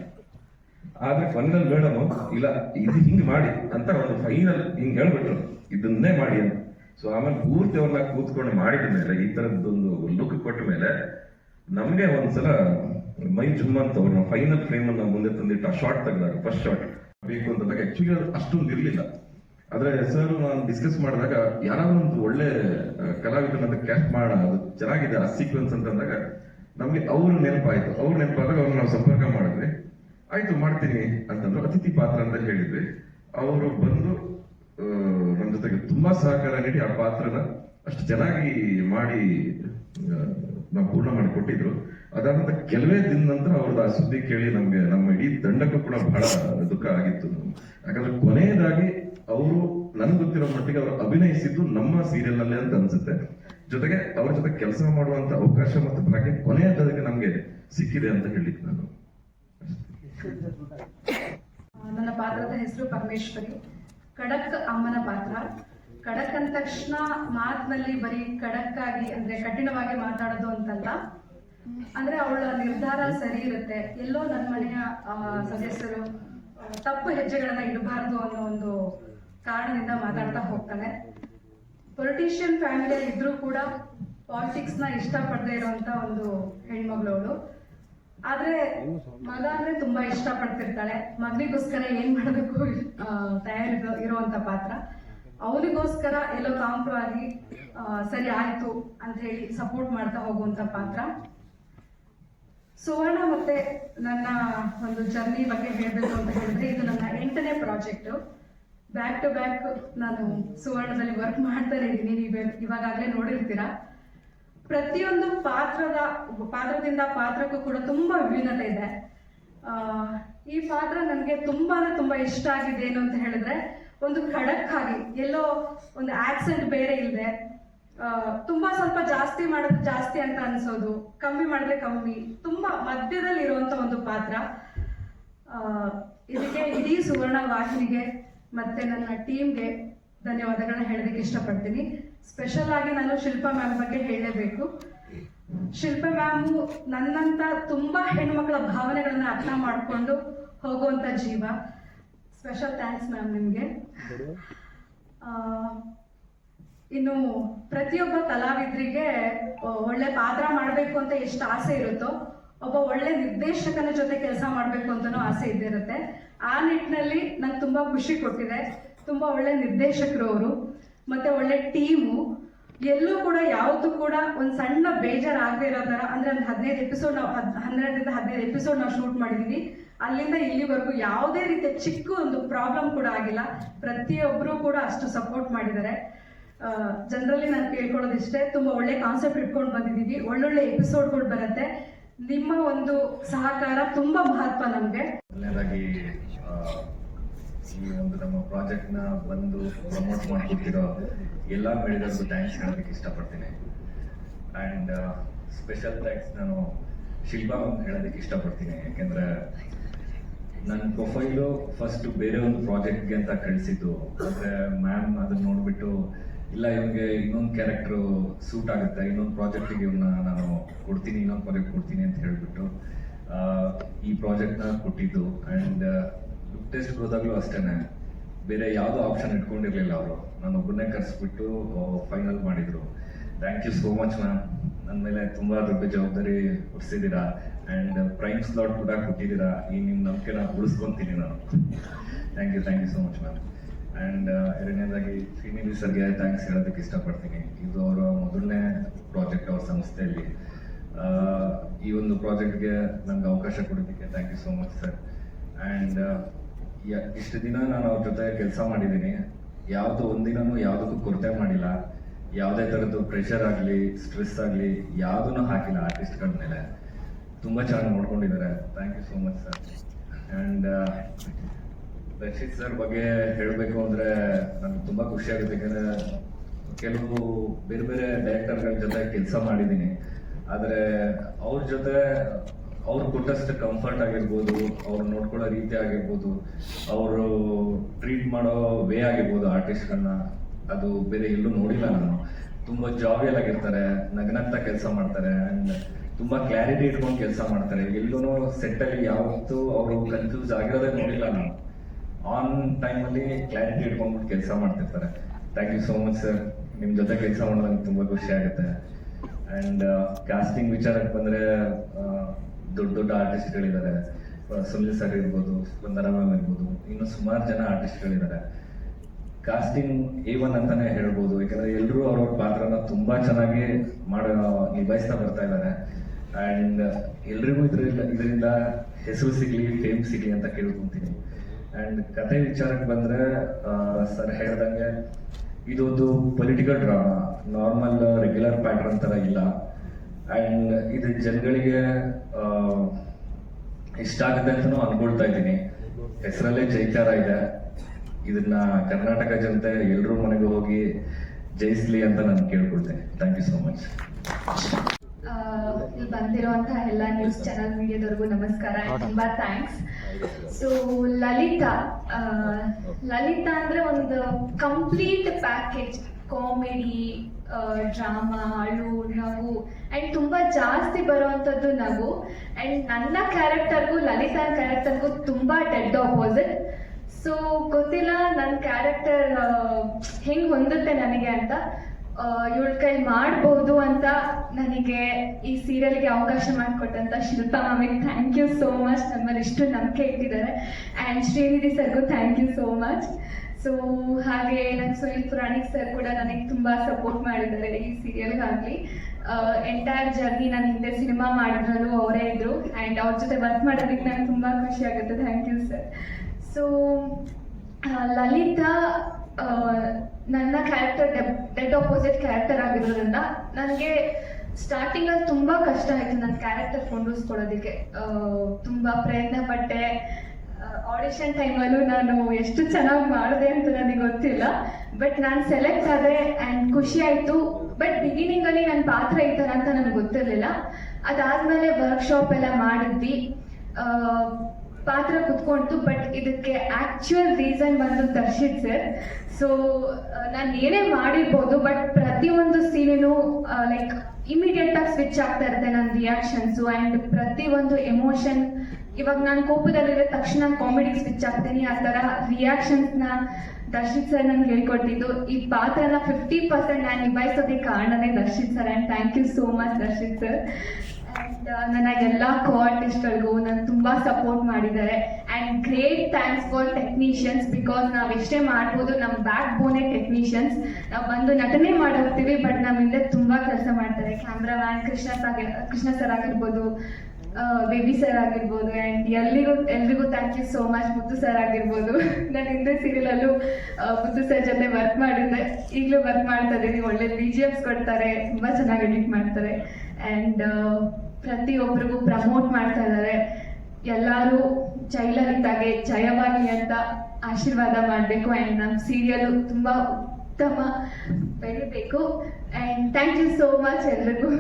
ಆದ್ರೆ ಫೈನಲ್ ಮೇಡಮ್ ಇಲ್ಲ, ಇದು ಹಿಂಗ್ ಮಾಡಿ ಅಂತ ಒಂದು ಫೈನಲ್ ಹಿಂಗ್ ಹೇಳ್ಬಿಟ್ರು. ಇದನ್ನೇ ಮಾಡಿ ಅಂತ. ಸೊ ಆಮೇಲೆ ಪೂರ್ತಿ ಅವ್ರನ್ನ ಕೂತ್ಕೊಂಡು ಮಾಡಿದ ಮೇಲೆ, ಈ ತರದ್ದೊಂದು ಲುಕ್ ಕೊಟ್ಟ ಮೇಲೆ ನಮ್ಗೆ ಒಂದ್ಸಲ ಮೈ ಜುಮ್ ಅಂತ ಅವ್ರನ್ನ ಫೈನಲ್ ಫ್ರೇಮ್ ಅನ್ನ ಮುಂದೆ ತಂದಿಟ್ಟು ಆ ಶಾರ್ಟ್ ತೆಗೆದಾಗ ಫಸ್ಟ್ ಶಾರ್ಟ್ ಬೇಕು ಅಂತ. ಆಕ್ಚುಲಿ ಅಷ್ಟೊಂದು ಇರ್ಲಿಲ್ಲ. ಆದ್ರೆ ಸರ್ ನಾನು ಡಿಸ್ಕಸ್ ಮಾಡಿದಾಗ ಯಾರಾದ್ರೂ ಒಂದು ಒಳ್ಳೆ ಆ, ಕಲಾವಿದರನ್ನ ಕ್ಯಾಸ್ಟ್ ಮಾಡ ಅದು ಚೆನ್ನಾಗಿದೆ ಆ ಸೀಕ್ವೆನ್ಸ್ ಅಂತಂದಾಗ ನಮ್ಗೆ ಅವ್ರ ನೆನಪಾಯ್ತು. ಅವ್ರ ನೆನಪಾದಾಗ ಅವ್ರನ್ನ ನಾವು ಸಂಪರ್ಕ ಮಾಡಿದ್ವಿ. ಆಯ್ತು ಮಾಡ್ತೀನಿ ಅಂತಂದ್ರು ಅತಿಥಿ ಪಾತ್ರ ಅಂತ ಹೇಳಿದ್ವಿ. ಅವರು ಬಂದು ನಮ್ಮ ನಮ್ ಜೊತೆಗೆ ತುಂಬಾ ಸಹಕಾರ ನೀಡಿ ಆ ಪಾತ್ರನ ಅಷ್ಟು ಚೆನ್ನಾಗಿ ಮಾಡಿ ನಾವು ಪೂರ್ಣ ಮಾಡಿ ಕೊಟ್ಟಿದ್ರು. ಅದಾದ ಕೆಲವೇ ದಿನ ನಂತರ ಅವ್ರದ್ದು ಆ ಸುದ್ದಿ ಕೇಳಿ ನಮ್ಗೆ ನಮ್ಮ ಇಡೀ ದಂಡಕ್ಕೂ ಕೂಡ ಬಹಳ ದುಃಖ ಆಗಿತ್ತು. ಯಾಕಂದ್ರೆ ಕೊನೆಯದಾಗಿ ಅವರು ನನ್ಗೆ ಗೊತ್ತಿರೋ ಮಟ್ಟಿಗೆ ಅವರು ಅಭಿನಯಿಸಿದ್ದು ನಮ್ಮ ಸೀರಿಯಲ್ ಅಲ್ಲೇ ಅಂತ ಅನ್ಸುತ್ತೆ. ಜೊತೆಗೆ ಅವ್ರ ಜೊತೆ ಕೆಲಸ ಮಾಡುವಂತ ಅವಕಾಶ ಮತ್ತು ಭಾಗ್ಯ ಕೊನೆಯದಾಗಿ ನಮ್ಗೆ ಸಿಕ್ಕಿದೆ ಅಂತ ಹೇಳಿದ್ ನಾನು. ನನ್ನ ಪಾತ್ರದ ಹೆಸರು ಪರಮೇಶ್ವರಿ. ಖಡಕ್ ಅಮ್ಮನ ಪಾತ್ರ. ಖಡಕ್ ಅಂದ ತಕ್ಷಣ ಮಾತಿನಲ್ಲಿ ಬರೀ ಖಡಕ್ ಆಗಿ ಅಂದ್ರೆ ಕಠಿಣವಾಗಿ ಮಾತಾಡೋದು ಅಂತಲ್ಲ. ಅಂದ್ರೆ ಅವಳ ನಿರ್ಧಾರ ಸರಿ ಇರುತ್ತೆ. ಎಲ್ಲೋ ನನ್ನ ಮನೆಯ ಸದಸ್ಯರು ತಪ್ಪು ಹೆಜ್ಜೆಗಳನ್ನ ಇಡಬಾರ್ದು ಅನ್ನೋ ಒಂದು ಕಾರಣದಿಂದ ಮಾತಾಡ್ತಾ ಹೋಗ್ತಾನೆ. ಪೊಲಿಟಿಷಿಯನ್ ಫ್ಯಾಮಿಲಿಯಲ್ಲಿ ಇದ್ರೂ ಕೂಡ ಪಾಲಿಟಿಕ್ಸ್ನ ಇಷ್ಟಪಡದೇ ಇರುವಂತ ಒಂದು ಹೆಣ್ಮಗಳು ಅವಳು ಆದ್ರೆ ಮಗ ಅಂದ್ರೆ ತುಂಬಾ ಇಷ್ಟ ಪಡ್ತಿರ್ತಾಳೆ ಮಗನಿಗೋಸ್ಕರ ಏನ್ ಮಾಡೋದಕ್ಕೂ ಆ, ತಯಾರಿ ಇರುವಂತ ಪಾತ್ರ. ಅವನಿಗೋಸ್ಕರ ಎಲ್ಲೋ ಕಾಂಪ್ರೋ ಆಗಿ ಸರಿ ಆಯ್ತು ಅಂತ ಹೇಳಿ ಸಪೋರ್ಟ್ ಮಾಡ್ತಾ ಹೋಗುವಂತ ಪಾತ್ರ. ಸುವರ್ಣ ಮತ್ತೆ ನನ್ನ ಒಂದು ಜರ್ನಿ ಬಗ್ಗೆ ಹೇಳ್ಬೇಕು ಅಂತ ಹೇಳಿದ್ರೆ ಇದು ನನ್ನ ಎಂಟನೇ ಪ್ರಾಜೆಕ್ಟ್ ಬ್ಯಾಕ್ ಟು ಬ್ಯಾಕ್ ನಾನು ಸುವರ್ಣದಲ್ಲಿ ವರ್ಕ್ ಮಾಡ್ತಾನೆ ಇದ್ದೀನಿ. ನೀವು ಇವಾಗಾಗಲೇ ನೋಡಿರ್ತೀರಾ? ಪ್ರತಿಯೊಂದು ಪಾತ್ರದ ಪಾತ್ರದಿಂದ ಪಾತ್ರಕ್ಕೂ ಕೂಡ ತುಂಬಾ ವಿಭಿನ್ನತೆ ಇದೆ. ಈ ಪಾತ್ರ ನನಗೆ ತುಂಬಾ ತುಂಬಾ ಇಷ್ಟ ಆಗಿದೆ ಏನು ಅಂತ ಹೇಳಿದ್ರೆ, ಒಂದು ಖಡಕ್ ಆಗಿ ಎಲ್ಲೋ ಒಂದು ಆಕ್ಸೆಂಟ್ ಬೇರೆ ಇಲ್ಲದೆ ತುಂಬಾ ಸ್ವಲ್ಪ ಜಾಸ್ತಿ ಮಾಡೋದು ಜಾಸ್ತಿ ಅಂತ ಅನ್ಸೋದು, ಕಮ್ಮಿ ಮಾಡಿದ್ರೆ ಕಮ್ಮಿ, ತುಂಬಾ ಮಧ್ಯದಲ್ಲಿ ಇರುವಂತ ಒಂದು ಪಾತ್ರ. ಇದಕ್ಕೆ ಇಡೀ ಸುವರ್ಣ ವಾಹಿನಿಗೆ ಮತ್ತೆ ನನ್ನ ಟೀಮ್ಗೆ ಧನ್ಯವಾದಗಳನ್ನ ಹೇಳೋದಕ್ಕೆ ಇಷ್ಟಪಡ್ತೀನಿ. ಸ್ಪೆಷಲ್ ಆಗಿ ನಾನು ಶಿಲ್ಪಾ ಮ್ಯಾಮ್ ಬಗ್ಗೆ ಹೇಳಲೇಬೇಕು ಶಿಲ್ಪಾ ಮ್ಯಾಮ್ ನನ್ನಂತ ತುಂಬಾ ಹೆಣ್ಮಕ್ಳ ಭಾವನೆಗಳನ್ನ ಅರ್ಥ ಮಾಡ್ಕೊಂಡು ಹೋಗುವಂತ ಜೀವ. ಸ್ಪೆಷಲ್ ಥ್ಯಾಂಕ್ಸ್ ಮ್ಯಾಮ್ ನಿಮ್ಗೆ. ಇನ್ನು ಪ್ರತಿಯೊಬ್ಬ ಕಲಾವಿದರಿಗೆ ಒಳ್ಳೆ ಪಾತ್ರ ಮಾಡಬೇಕು ಅಂತ ಎಷ್ಟು ಆಸೆ ಇರುತ್ತೋ, ಒಬ್ಬ ಒಳ್ಳೆ ನಿರ್ದೇಶಕನ ಜೊತೆ ಕೆಲಸ ಮಾಡಬೇಕು ಅಂತನೂ ಆಸೆ ಇದ್ದೇ ಇರುತ್ತೆ ಆ ನಿಟ್ಟಿನಲ್ಲಿ ನಂಗೆ ತುಂಬ ಖುಷಿ ಕೊಟ್ಟಿದೆ. ತುಂಬ ಒಳ್ಳೆ ನಿರ್ದೇಶಕರು ಅವರು, ಮತ್ತೆ ಒಳ್ಳೆ ಟೀಮು. ಎಲ್ಲೂ ಕೂಡ ಯಾವುದು ಕೂಡ ಒಂದು ಸಣ್ಣ ಬೇಜಾರು ಆಗದೆ ಇರೋ ಥರ, ಅಂದ್ರೆ ಒಂದು ಹದಿನೈದು ಎಪಿಸೋಡ್ ನಾವು, ಹದ್, ಹನ್ನೆರಡರಿಂದ ಹದಿನೈದು ಎಪಿಸೋಡ್ ನಾವು ಶೂಟ್ ಮಾಡಿದೀವಿ. ಅಲ್ಲಿಂದ ಇಲ್ಲಿವರೆಗೂ ಯಾವುದೇ ರೀತಿಯ ಚಿಕ್ಕ ಒಂದು ಪ್ರಾಬ್ಲಮ್ ಕೂಡ ಆಗಿಲ್ಲ. ಪ್ರತಿಯೊಬ್ಬರೂ ಕೂಡ ಅಷ್ಟು ಸಪೋರ್ಟ್ ಮಾಡಿದ್ದಾರೆ. ಜನರಲ್ಲಿ ನಾನು ಕೇಳ್ಕೊಳ್ಳೋದಿಷ್ಟೇ, ತುಂಬ ಒಳ್ಳೆ ಕಾನ್ಸೆಪ್ಟ್ ಇಟ್ಕೊಂಡು ಬಂದಿದ್ದೀವಿ ಒಳ್ಳೊಳ್ಳೆ ಎಪಿಸೋಡ್ಗಳು ಬರುತ್ತೆ. ನಿಮ್ಮ ಒಂದು ಸಹಕಾರ ತುಂಬ ಮಹತ್ವ ನಮಗೆ. ಈ ಒಂದು ನಮ್ಮ ಪ್ರಾಜೆಕ್ಟ್ನ ಬಂದು ಪ್ರಮೋಟ್ ಮಾಡ್ಕೊಟ್ಟಿರೋ ಎಲ್ಲ ಬೆಳೆದವ್ರಿಗೂ ಥ್ಯಾಂಕ್ಸ್ ಹೇಳೋದಕ್ಕೆ ಇಷ್ಟಪಡ್ತೀನಿ. ಆ್ಯಂಡ್ ಸ್ಪೆಷಲ್ ಥ್ಯಾಂಕ್ಸ್ ನಾನು ಶಿಲ್ಪಾ ಅಂತ ಹೇಳೋದಕ್ಕೆ ಇಷ್ಟಪಡ್ತೀನಿ. ಯಾಕೆಂದ್ರೆ ನನ್ನ ಪ್ರೊಫೈಲು ಫಸ್ಟ್ ಬೇರೆ ಒಂದು ಪ್ರಾಜೆಕ್ಟ್ಗೆ ಅಂತ ಕಳಿಸಿದ್ದು. ಅಂದ್ರೆ ಮ್ಯಾಮ್ ಅದನ್ನ ನೋಡಿಬಿಟ್ಟು, ಇಲ್ಲ ಇವನ್ಗೆ ಇನ್ನೊಂದು ಕ್ಯಾರೆಕ್ಟ್ರು ಸೂಟ್ ಆಗುತ್ತೆ, ಇನ್ನೊಂದು ಪ್ರಾಜೆಕ್ಟಿಗೆ ಇವನ್ನ ನಾನು ಕೊಡ್ತೀನಿ, ಇನ್ನೊಂದು ಪ್ರಾಜೆಕ್ಟ್ ಕೊಡ್ತೀನಿ ಅಂತ ಹೇಳಿಬಿಟ್ಟು ಈ ಪ್ರಾಜೆಕ್ಟ್ನ ಕೊಟ್ಟಿದ್ದು. ಲುಕ್ ಟೆಸ್ಟ್ ಬರೋದಾಗ್ಲೂ ಅಷ್ಟೇನೆ. ಬೇರೆ ಯಾವುದೋ ಆಪ್ಷನ್ ಇಟ್ಕೊಂಡಿರ್ಲಿಲ್ಲ ಅವರು. ನಾನು ಒಬ್ಬನ್ನೇ ಕರೆಸ್ಬಿಟ್ಟು ಫೈನಲ್ ಮಾಡಿದ್ರು. Thank you so much ma'am ನನ್ನ ಮೇಲೆ ತುಂಬಾ ದೊಡ್ಡ ಜವಾಬ್ದಾರಿ ಹೊರಿಸಿದ್ದೀರಾ ಅಂಡ್ ಪ್ರೈಮ್ ಸ್ಲಾಟ್ ಕೂಡ ಕೊಟ್ಟಿದ್ದೀರಾ. ಈ ನಿಮ್ಮ ನಂಬಿಕೆನ ಉಳಿಸ್ಕೊಂತೀನಿ ನಾನು. Thank you thank you so much ma'am and ಎರಡನೇದಾಗಿ, ಶ್ರೀನಿಧಿ ಸರ್ಗೆ ಥ್ಯಾಂಕ್ಸ್ ಹೇಳೋದಕ್ಕೆ ಇಷ್ಟಪಡ್ತೀನಿ. ಇದು ಅವರ ಮೊದಲನೇ ಪ್ರಾಜೆಕ್ಟ್ ಅವ್ರ ಸಂಸ್ಥೆಯಲ್ಲಿ. ಈ ಒಂದು ಪ್ರಾಜೆಕ್ಟ್ಗೆ ನಂಗೆ ಅವಕಾಶ ಕೊಡೋದಕ್ಕೆ thank you so much sir and ಇಷ್ಟು ದಿನ ನಾನು ಅವ್ರ ಜೊತೆ ಕೆಲಸ ಮಾಡಿದ್ದೀನಿ. ಯಾವುದು ಒಂದಿನೂ ಯಾವುದಕ್ಕೂ ಕೊರತೆ ಮಾಡಿಲ್ಲ. ಯಾವುದೇ ಥರದ್ದು ಪ್ರೆಷರ್ ಆಗಲಿ ಸ್ಟ್ರೆಸ್ ಆಗಲಿ, ಯಾವುದನ್ನು ಹಾಕಿಲ್ಲ ಆರ್ಟಿಸ್ಟ್ಗಳ ಮೇಲೆ. ತುಂಬ ಚೆನ್ನಾಗಿ ನೋಡ್ಕೊಂಡಿದ್ದಾರೆ. Thank you so much sir and Rakshit sir ಬಗ್ಗೆ ಹೇಳಬೇಕು ಅಂದರೆ ನನಗೆ ತುಂಬ ಖುಷಿ ಆಗುತ್ತೆ. ಯಾಕಂದರೆ ಕೆಲವು ಬೇರೆ ಬೇರೆ ಡೈರೆಕ್ಟರ್ಗಳ ಜೊತೆ ಕೆಲಸ ಮಾಡಿದ್ದೀನಿ. ಆದರೆ ಅವ್ರ ಜೊತೆ ಅವ್ರು ಕೊಟ್ಟಷ್ಟು ಕಂಫರ್ಟ್ ಆಗಿರ್ಬೋದು ಅವ್ರು ನೋಡ್ಕೊಳ್ಳೋ ರೀತಿ ಆಗಿರ್ಬೋದು ಅವರು ಟ್ರೀಟ್ ಮಾಡೋ ವೇ ಆಗಿರ್ಬೋದು ಆರ್ಟಿಸ್ಟ್ಗಳನ್ನ ಅದು ಬೇರೆ ಎಲ್ಲೂ ನೋಡಿಲ್ಲ ನಾನು. ತುಂಬ ಜಾವಿಯಲ್ ಆಗಿರ್ತಾರೆ ನಗನಗ್ತಾ ಕೆಲಸ ಮಾಡ್ತಾರೆ ಆ್ಯಂಡ್ ತುಂಬಾ ಕ್ಲಾರಿಟಿ ಇಟ್ಕೊಂಡು ಕೆಲಸ ಮಾಡ್ತಾರೆ. ಎಲ್ಲೂ ಸೆಟ್ ಅಲ್ಲಿ ಯಾವತ್ತೂ ಅವರು ಕನ್ಫ್ಯೂಸ್ ಆಗಿರೋದೇ ನೋಡಿಲ್ಲ ನಾನು. ಆನ್ ಟೈಮ್ ಅಲ್ಲಿ ಕ್ಲಾರಿಟಿ ಇಟ್ಕೊಂಡ್ಬಿಟ್ಟು ಕೆಲಸ ಮಾಡ್ತಿರ್ತಾರೆ. Thank you so much sir ನಿಮ್ಮ ಜೊತೆ ಕೆಲಸ ಮಾಡೋದು ನನಗೆ ತುಂಬಾ ಖುಷಿ ಆಗುತ್ತೆ. ಅಂಡ್ ಕಾಸ್ಟಿಂಗ್ ವಿಚಾರಕ್ಕೆ ಬಂದ್ರೆ ಆ, ದೊಡ್ಡ ದೊಡ್ಡ ಆರ್ಟಿಸ್ಟ್ಗಳಿದ್ದಾರೆ ಸುನಿಲ್ ಸರ್ ಇರ್ಬೋದು ಮ್ಯಾಮ್ ಇರ್ಬೋದು, ಇನ್ನು ಸುಮಾರು ಜನ ಆರ್ಟಿಸ್ಟ್ಗಳಿದ್ದಾರೆ ಕಾಸ್ಟಿಂಗ್ ಎ ಒನ್ ಅಂತಾನೆ ಹೇಳ್ಬೋದು. ಯಾಕಂದ್ರೆ ಎಲ್ಲರೂ ಅವ್ರವ್ರ ಪಾತ್ರನ ತುಂಬಾ ಚೆನ್ನಾಗಿ ಮಾಡ, ನಿಭಾಯಿಸ್ತಾ ಬರ್ತಾ ಇದ್ದಾರೆ ಅಂಡ್ ಎಲ್ರಿಗೂ ಇದ್ರಿಂದ, ಇದರಿಂದ ಹೆಸರು ಸಿಗ್ಲಿ ಫೇಮ್ ಸಿಗ್ಲಿ ಅಂತ ಕೇಳ್ಕೊಂತೀನಿ. ಅಂಡ್ ಕತೆ ವಿಚಾರಕ್ಕೆ ಬಂದ್ರೆ ಸರ್ ಹೇಳ್ದಂಗೆ, ಇದೊಂದು political drama normal regular pattern ತರ ಇಲ್ಲ. ಅಂಡ್ ಇದು ಜನಗಳಿಗೆ ಆ, ಇಷ್ಟ ಆಗುತ್ತೆ ಅಂತಲೂ ಅನ್ಕೊಳ್ತಾ ಇದ್ದೀನಿ. ಹೆಸರಲ್ಲೇ ಜೈಕಾರ ಇದೆ. ಇದನ್ನ ಕರ್ನಾಟಕ ಜನತೆ ಎಲ್ಲರೂ ಮನೆಗೆ ಹೋಗಿ ಜಯಿಸ್ಲಿ ಅಂತ ನಾನು ಕೇಳ್ಕೊಳ್ತೇನೆ. ಥ್ಯಾಂಕ್ ಯು ಸೋ ಮಚ್ ಇಲ್ಲಿ ಬಂದಿರುವಂತಹ ಎಲ್ಲ ನ್ಯೂಸ್ ಚಾನಲ್ ಮೀಡಿಯಾದವರೆಗೂ ನಮಸ್ಕಾರ ತುಂಬಾ ಥ್ಯಾಂಕ್ಸ್ ಸೊ ಲಲಿತಾ ಲಲಿತಾ ಅಂದ್ರೆ ಒಂದು ಕಂಪ್ಲೀಟ್ ಪ್ಯಾಕೇಜ್ ಕಾಮಿಡಿ ಡ್ರಾಮಾ ಅಳು ನಗು ಅಂಡ್ ತುಂಬಾ ಜಾಸ್ತಿ ಬರುವಂತದ್ದು ನಗು. ಅಂಡ್ ನನ್ನ ಕ್ಯಾರೆಕ್ಟರ್ಗೂ ಲಲಿತಾ ಕ್ಯಾರೆಕ್ಟರ್ಗೂ ತುಂಬಾ ಡೆಡ್ ಆಪೋಸಿಟ್ ಸೊ ಗೊತ್ತಿಲ್ಲ ನನ್ನ ಕ್ಯಾರೆಕ್ಟರ್ ಹೆಂಗ್ ಹೊಂದುತ್ತೆ ನನಗೆ ಅಂತ. ಇವಳ ಕೈ ಮಾಡ್ಬೋದು ಅಂತ ನನಗೆ ಈ ಸೀರಿಯಲ್ಗೆ ಅವಕಾಶ ಮಾಡಿಕೊಟ್ಟಂತ ಶಿಲ್ಪಾ ಮ್ಯಾಮಿಗೆ ಥ್ಯಾಂಕ್ ಯು ಸೋ ಮಚ್ ನಮ್ಮ ಇಷ್ಟು ನಂಬಿಕೆ ಇಟ್ಟಿದ್ದಾರೆ. And Shrinidhi ಸರ್ಗೂ thank you so much so ಹಾಗೆ ನಂಗೆ ಸುನಿಲ್ ಪುರಾಣಿಕ್ ಸರ್ ಕೂಡ ನನಗೆ ತುಂಬಾ ಸಪೋರ್ಟ್ ಮಾಡಿದ್ದಾರೆ ಈ ಸೀರಿಯಲ್ಗಾಗಲಿ ಎಂಟೈರ್ ಜರ್ನಿ ನಾನು ಹಿಂದೆ ಸಿನಿಮಾ ಮಾಡಿದ್ರಲ್ಲೂ ಅವರೇ ಇದ್ರು. ಆ್ಯಂಡ್ ಅವ್ರ ಜೊತೆ ವರ್ಕ್ ಮಾಡೋದಕ್ಕೆ ನಂಗೆ ತುಂಬಾ ಖುಷಿ ಆಗುತ್ತೆ. Thank you sir so Lalitha ನನ್ನ ಕ್ಯಾರೆಕ್ಟರ್ ಡೆಡ್ ಆಪೋಸಿಟ್ ಕ್ಯಾರೆಕ್ಟರ್ ಆಗಿರೋದ್ರಿಂದ ನನಗೆ ಸ್ಟಾರ್ಟಿಂಗ್ ಅಲ್ಲಿ ತುಂಬಾ ಕಷ್ಟ ಆಯ್ತು ನನ್ನ ಕ್ಯಾರೆಕ್ಟರ್ ಕೊಂಡೋಸ್ಕೊಳ್ಳೋದಕ್ಕೆ ತುಂಬಾ ಪ್ರಯತ್ನ ಪಟ್ಟೆ. ಆಡಿಷನ್ ಟೈಮಲ್ಲೂ ನಾನು ಎಷ್ಟು ಚೆನ್ನಾಗಿ ಮಾಡಿದೆ ಅಂತ ನನಗೆ ಗೊತ್ತಿಲ್ಲ. ಬಟ್ ನಾನು ಸೆಲೆಕ್ಟ್ ಆದೆ ಆ್ಯಂಡ್ ಖುಷಿ ಆಯಿತು. ಬಟ್ ಬಿಗಿನಿಂಗ್ ಅಲ್ಲಿ ನನ್ನ ಪಾತ್ರ ಈ ಥರ ಅಂತ ನನಗೆ ಗೊತ್ತಿರಲಿಲ್ಲ. ಅದಾದ್ಮೇಲೆ ವರ್ಕ್ಶಾಪ್ ಎಲ್ಲ ಮಾಡಿದ್ವಿ. ಪಾತ್ರ ಕುತ್ಕೊಂತು ಬಟ್ ಇದಕ್ಕೆ ಆ್ಯಕ್ಚುಯಲ್ ರೀಸನ್ ಬಂದು ದರ್ಶಿತ್ ಸರ್ ಸೊ ನಾನು ಏನೇ ಮಾಡಿರ್ಬೋದು ಬಟ್ ಪ್ರತಿಯೊಂದು ಸೀನೂ ಲೈಕ್ ಇಮಿಡಿಯೇಟ್ ಆಗಿ ಸ್ವಿಚ್ ಆಗ್ತಾ ಇರುತ್ತೆ ನನ್ನ ರಿಯಾಕ್ಷನ್ಸು ಆ್ಯಂಡ್ ಪ್ರತಿಯೊಂದು ಎಮೋಷನ್ ಇವಾಗ ನಾನು ಕೋಪದಲ್ಲಿರೋ ತಕ್ಷಣ ಕಾಮಿಡಿ ಸ್ವಿಚ್ ಆಗ್ತೀನಿ ಆ ಥರ ನ ದರ್ಶಿತ್ ಸರ್ ನನ್ಗೆ ಹೇಳ್ಕೊಟ್ಟಿದ್ದು. ಈ ಪಾತ್ರನ ಫಿಫ್ಟಿ ಪರ್ಸೆಂಟ್ ನಾನು ನಿಭಾಯಿಸೋದಕ್ಕೆ ಕಾರಣನೇ Darshith sir and thank you so much Darshith sir and ನನ್ನ ಎಲ್ಲ ಕೋ ಆರ್ಟಿಸ್ಟ್ಗಳಿಗೂ ನಾನು ತುಂಬ ಸಪೋರ್ಟ್ ಮಾಡಿದ್ದಾರೆ. And great thanks for technicians because ನಾವು ಎಷ್ಟೇ ಮಾಡ್ಬೋದು ನಮ್ಮ ಬ್ಯಾಕ್ ಬೋನೆ ಟೆಕ್ನಿಷಿಯನ್ಸ್ ನಾವು ಬಂದು ನಟನೆ ಮಾಡೋಗ್ತೀವಿ ಬಟ್ ನಮ್ಮಿಂದ ತುಂಬಾ ಕೆಲಸ ಮಾಡ್ತಾರೆ. ಕ್ಯಾಮ್ರಾಮ್ಯಾನ್ ಕೃಷ್ಣ ಸಾಗಿ, ಕೃಷ್ಣ ಸರ್ ಆಗಿರ್ಬೋದು ಬೇಬಿ ಸರ್ ಆಗಿರ್ಬೋದು ಆ್ಯಂಡ್ ಎಲ್ಲಿಗೂ, ಎಲ್ರಿಗೂ thank you so much Muthu sir ಆಗಿರ್ಬೋದು. ನಾನು ಹಿಂದೆ ಸೀರಿಯಲಲ್ಲೂ ಮುತ್ತು ಸರ್ ಜೊತೆ ವರ್ಕ್ ಮಾಡಿದ್ದೆ. ಈಗಲೂ ವರ್ಕ್ ಮಾಡ್ತಾ ಇದ್ದೀನಿ ಒಳ್ಳೆ ಬಿ ಜಿ ಎಫ್ಸ್ ಕೊಡ್ತಾರೆ. ತುಂಬ ಚೆನ್ನಾಗಿ ಎಡಿಟ್ ಮಾಡ್ತಾರೆ. ಆ್ಯಂಡ್ ಪ್ರತಿಯೊಬ್ಬರಿಗೂ ಪ್ರಮೋಟ್ ಮಾಡ್ತಾ ಇದ್ದಾರೆ. ಎಲ್ಲರೂ ಜೈಲಲಿತಾಗೆ ಜಯವಾಗಿ ಅಂತ ಆಶೀರ್ವಾದ ಮಾಡಬೇಕು. ಆ್ಯಂಡ್ ನಮ್ಮ ಸೀರಿಯಲ್ ತುಂಬ ಉತ್ತಮ. ಬೆಳಿಬೇಕು. And thank you so much ಎಲ್ರಿಗೂ.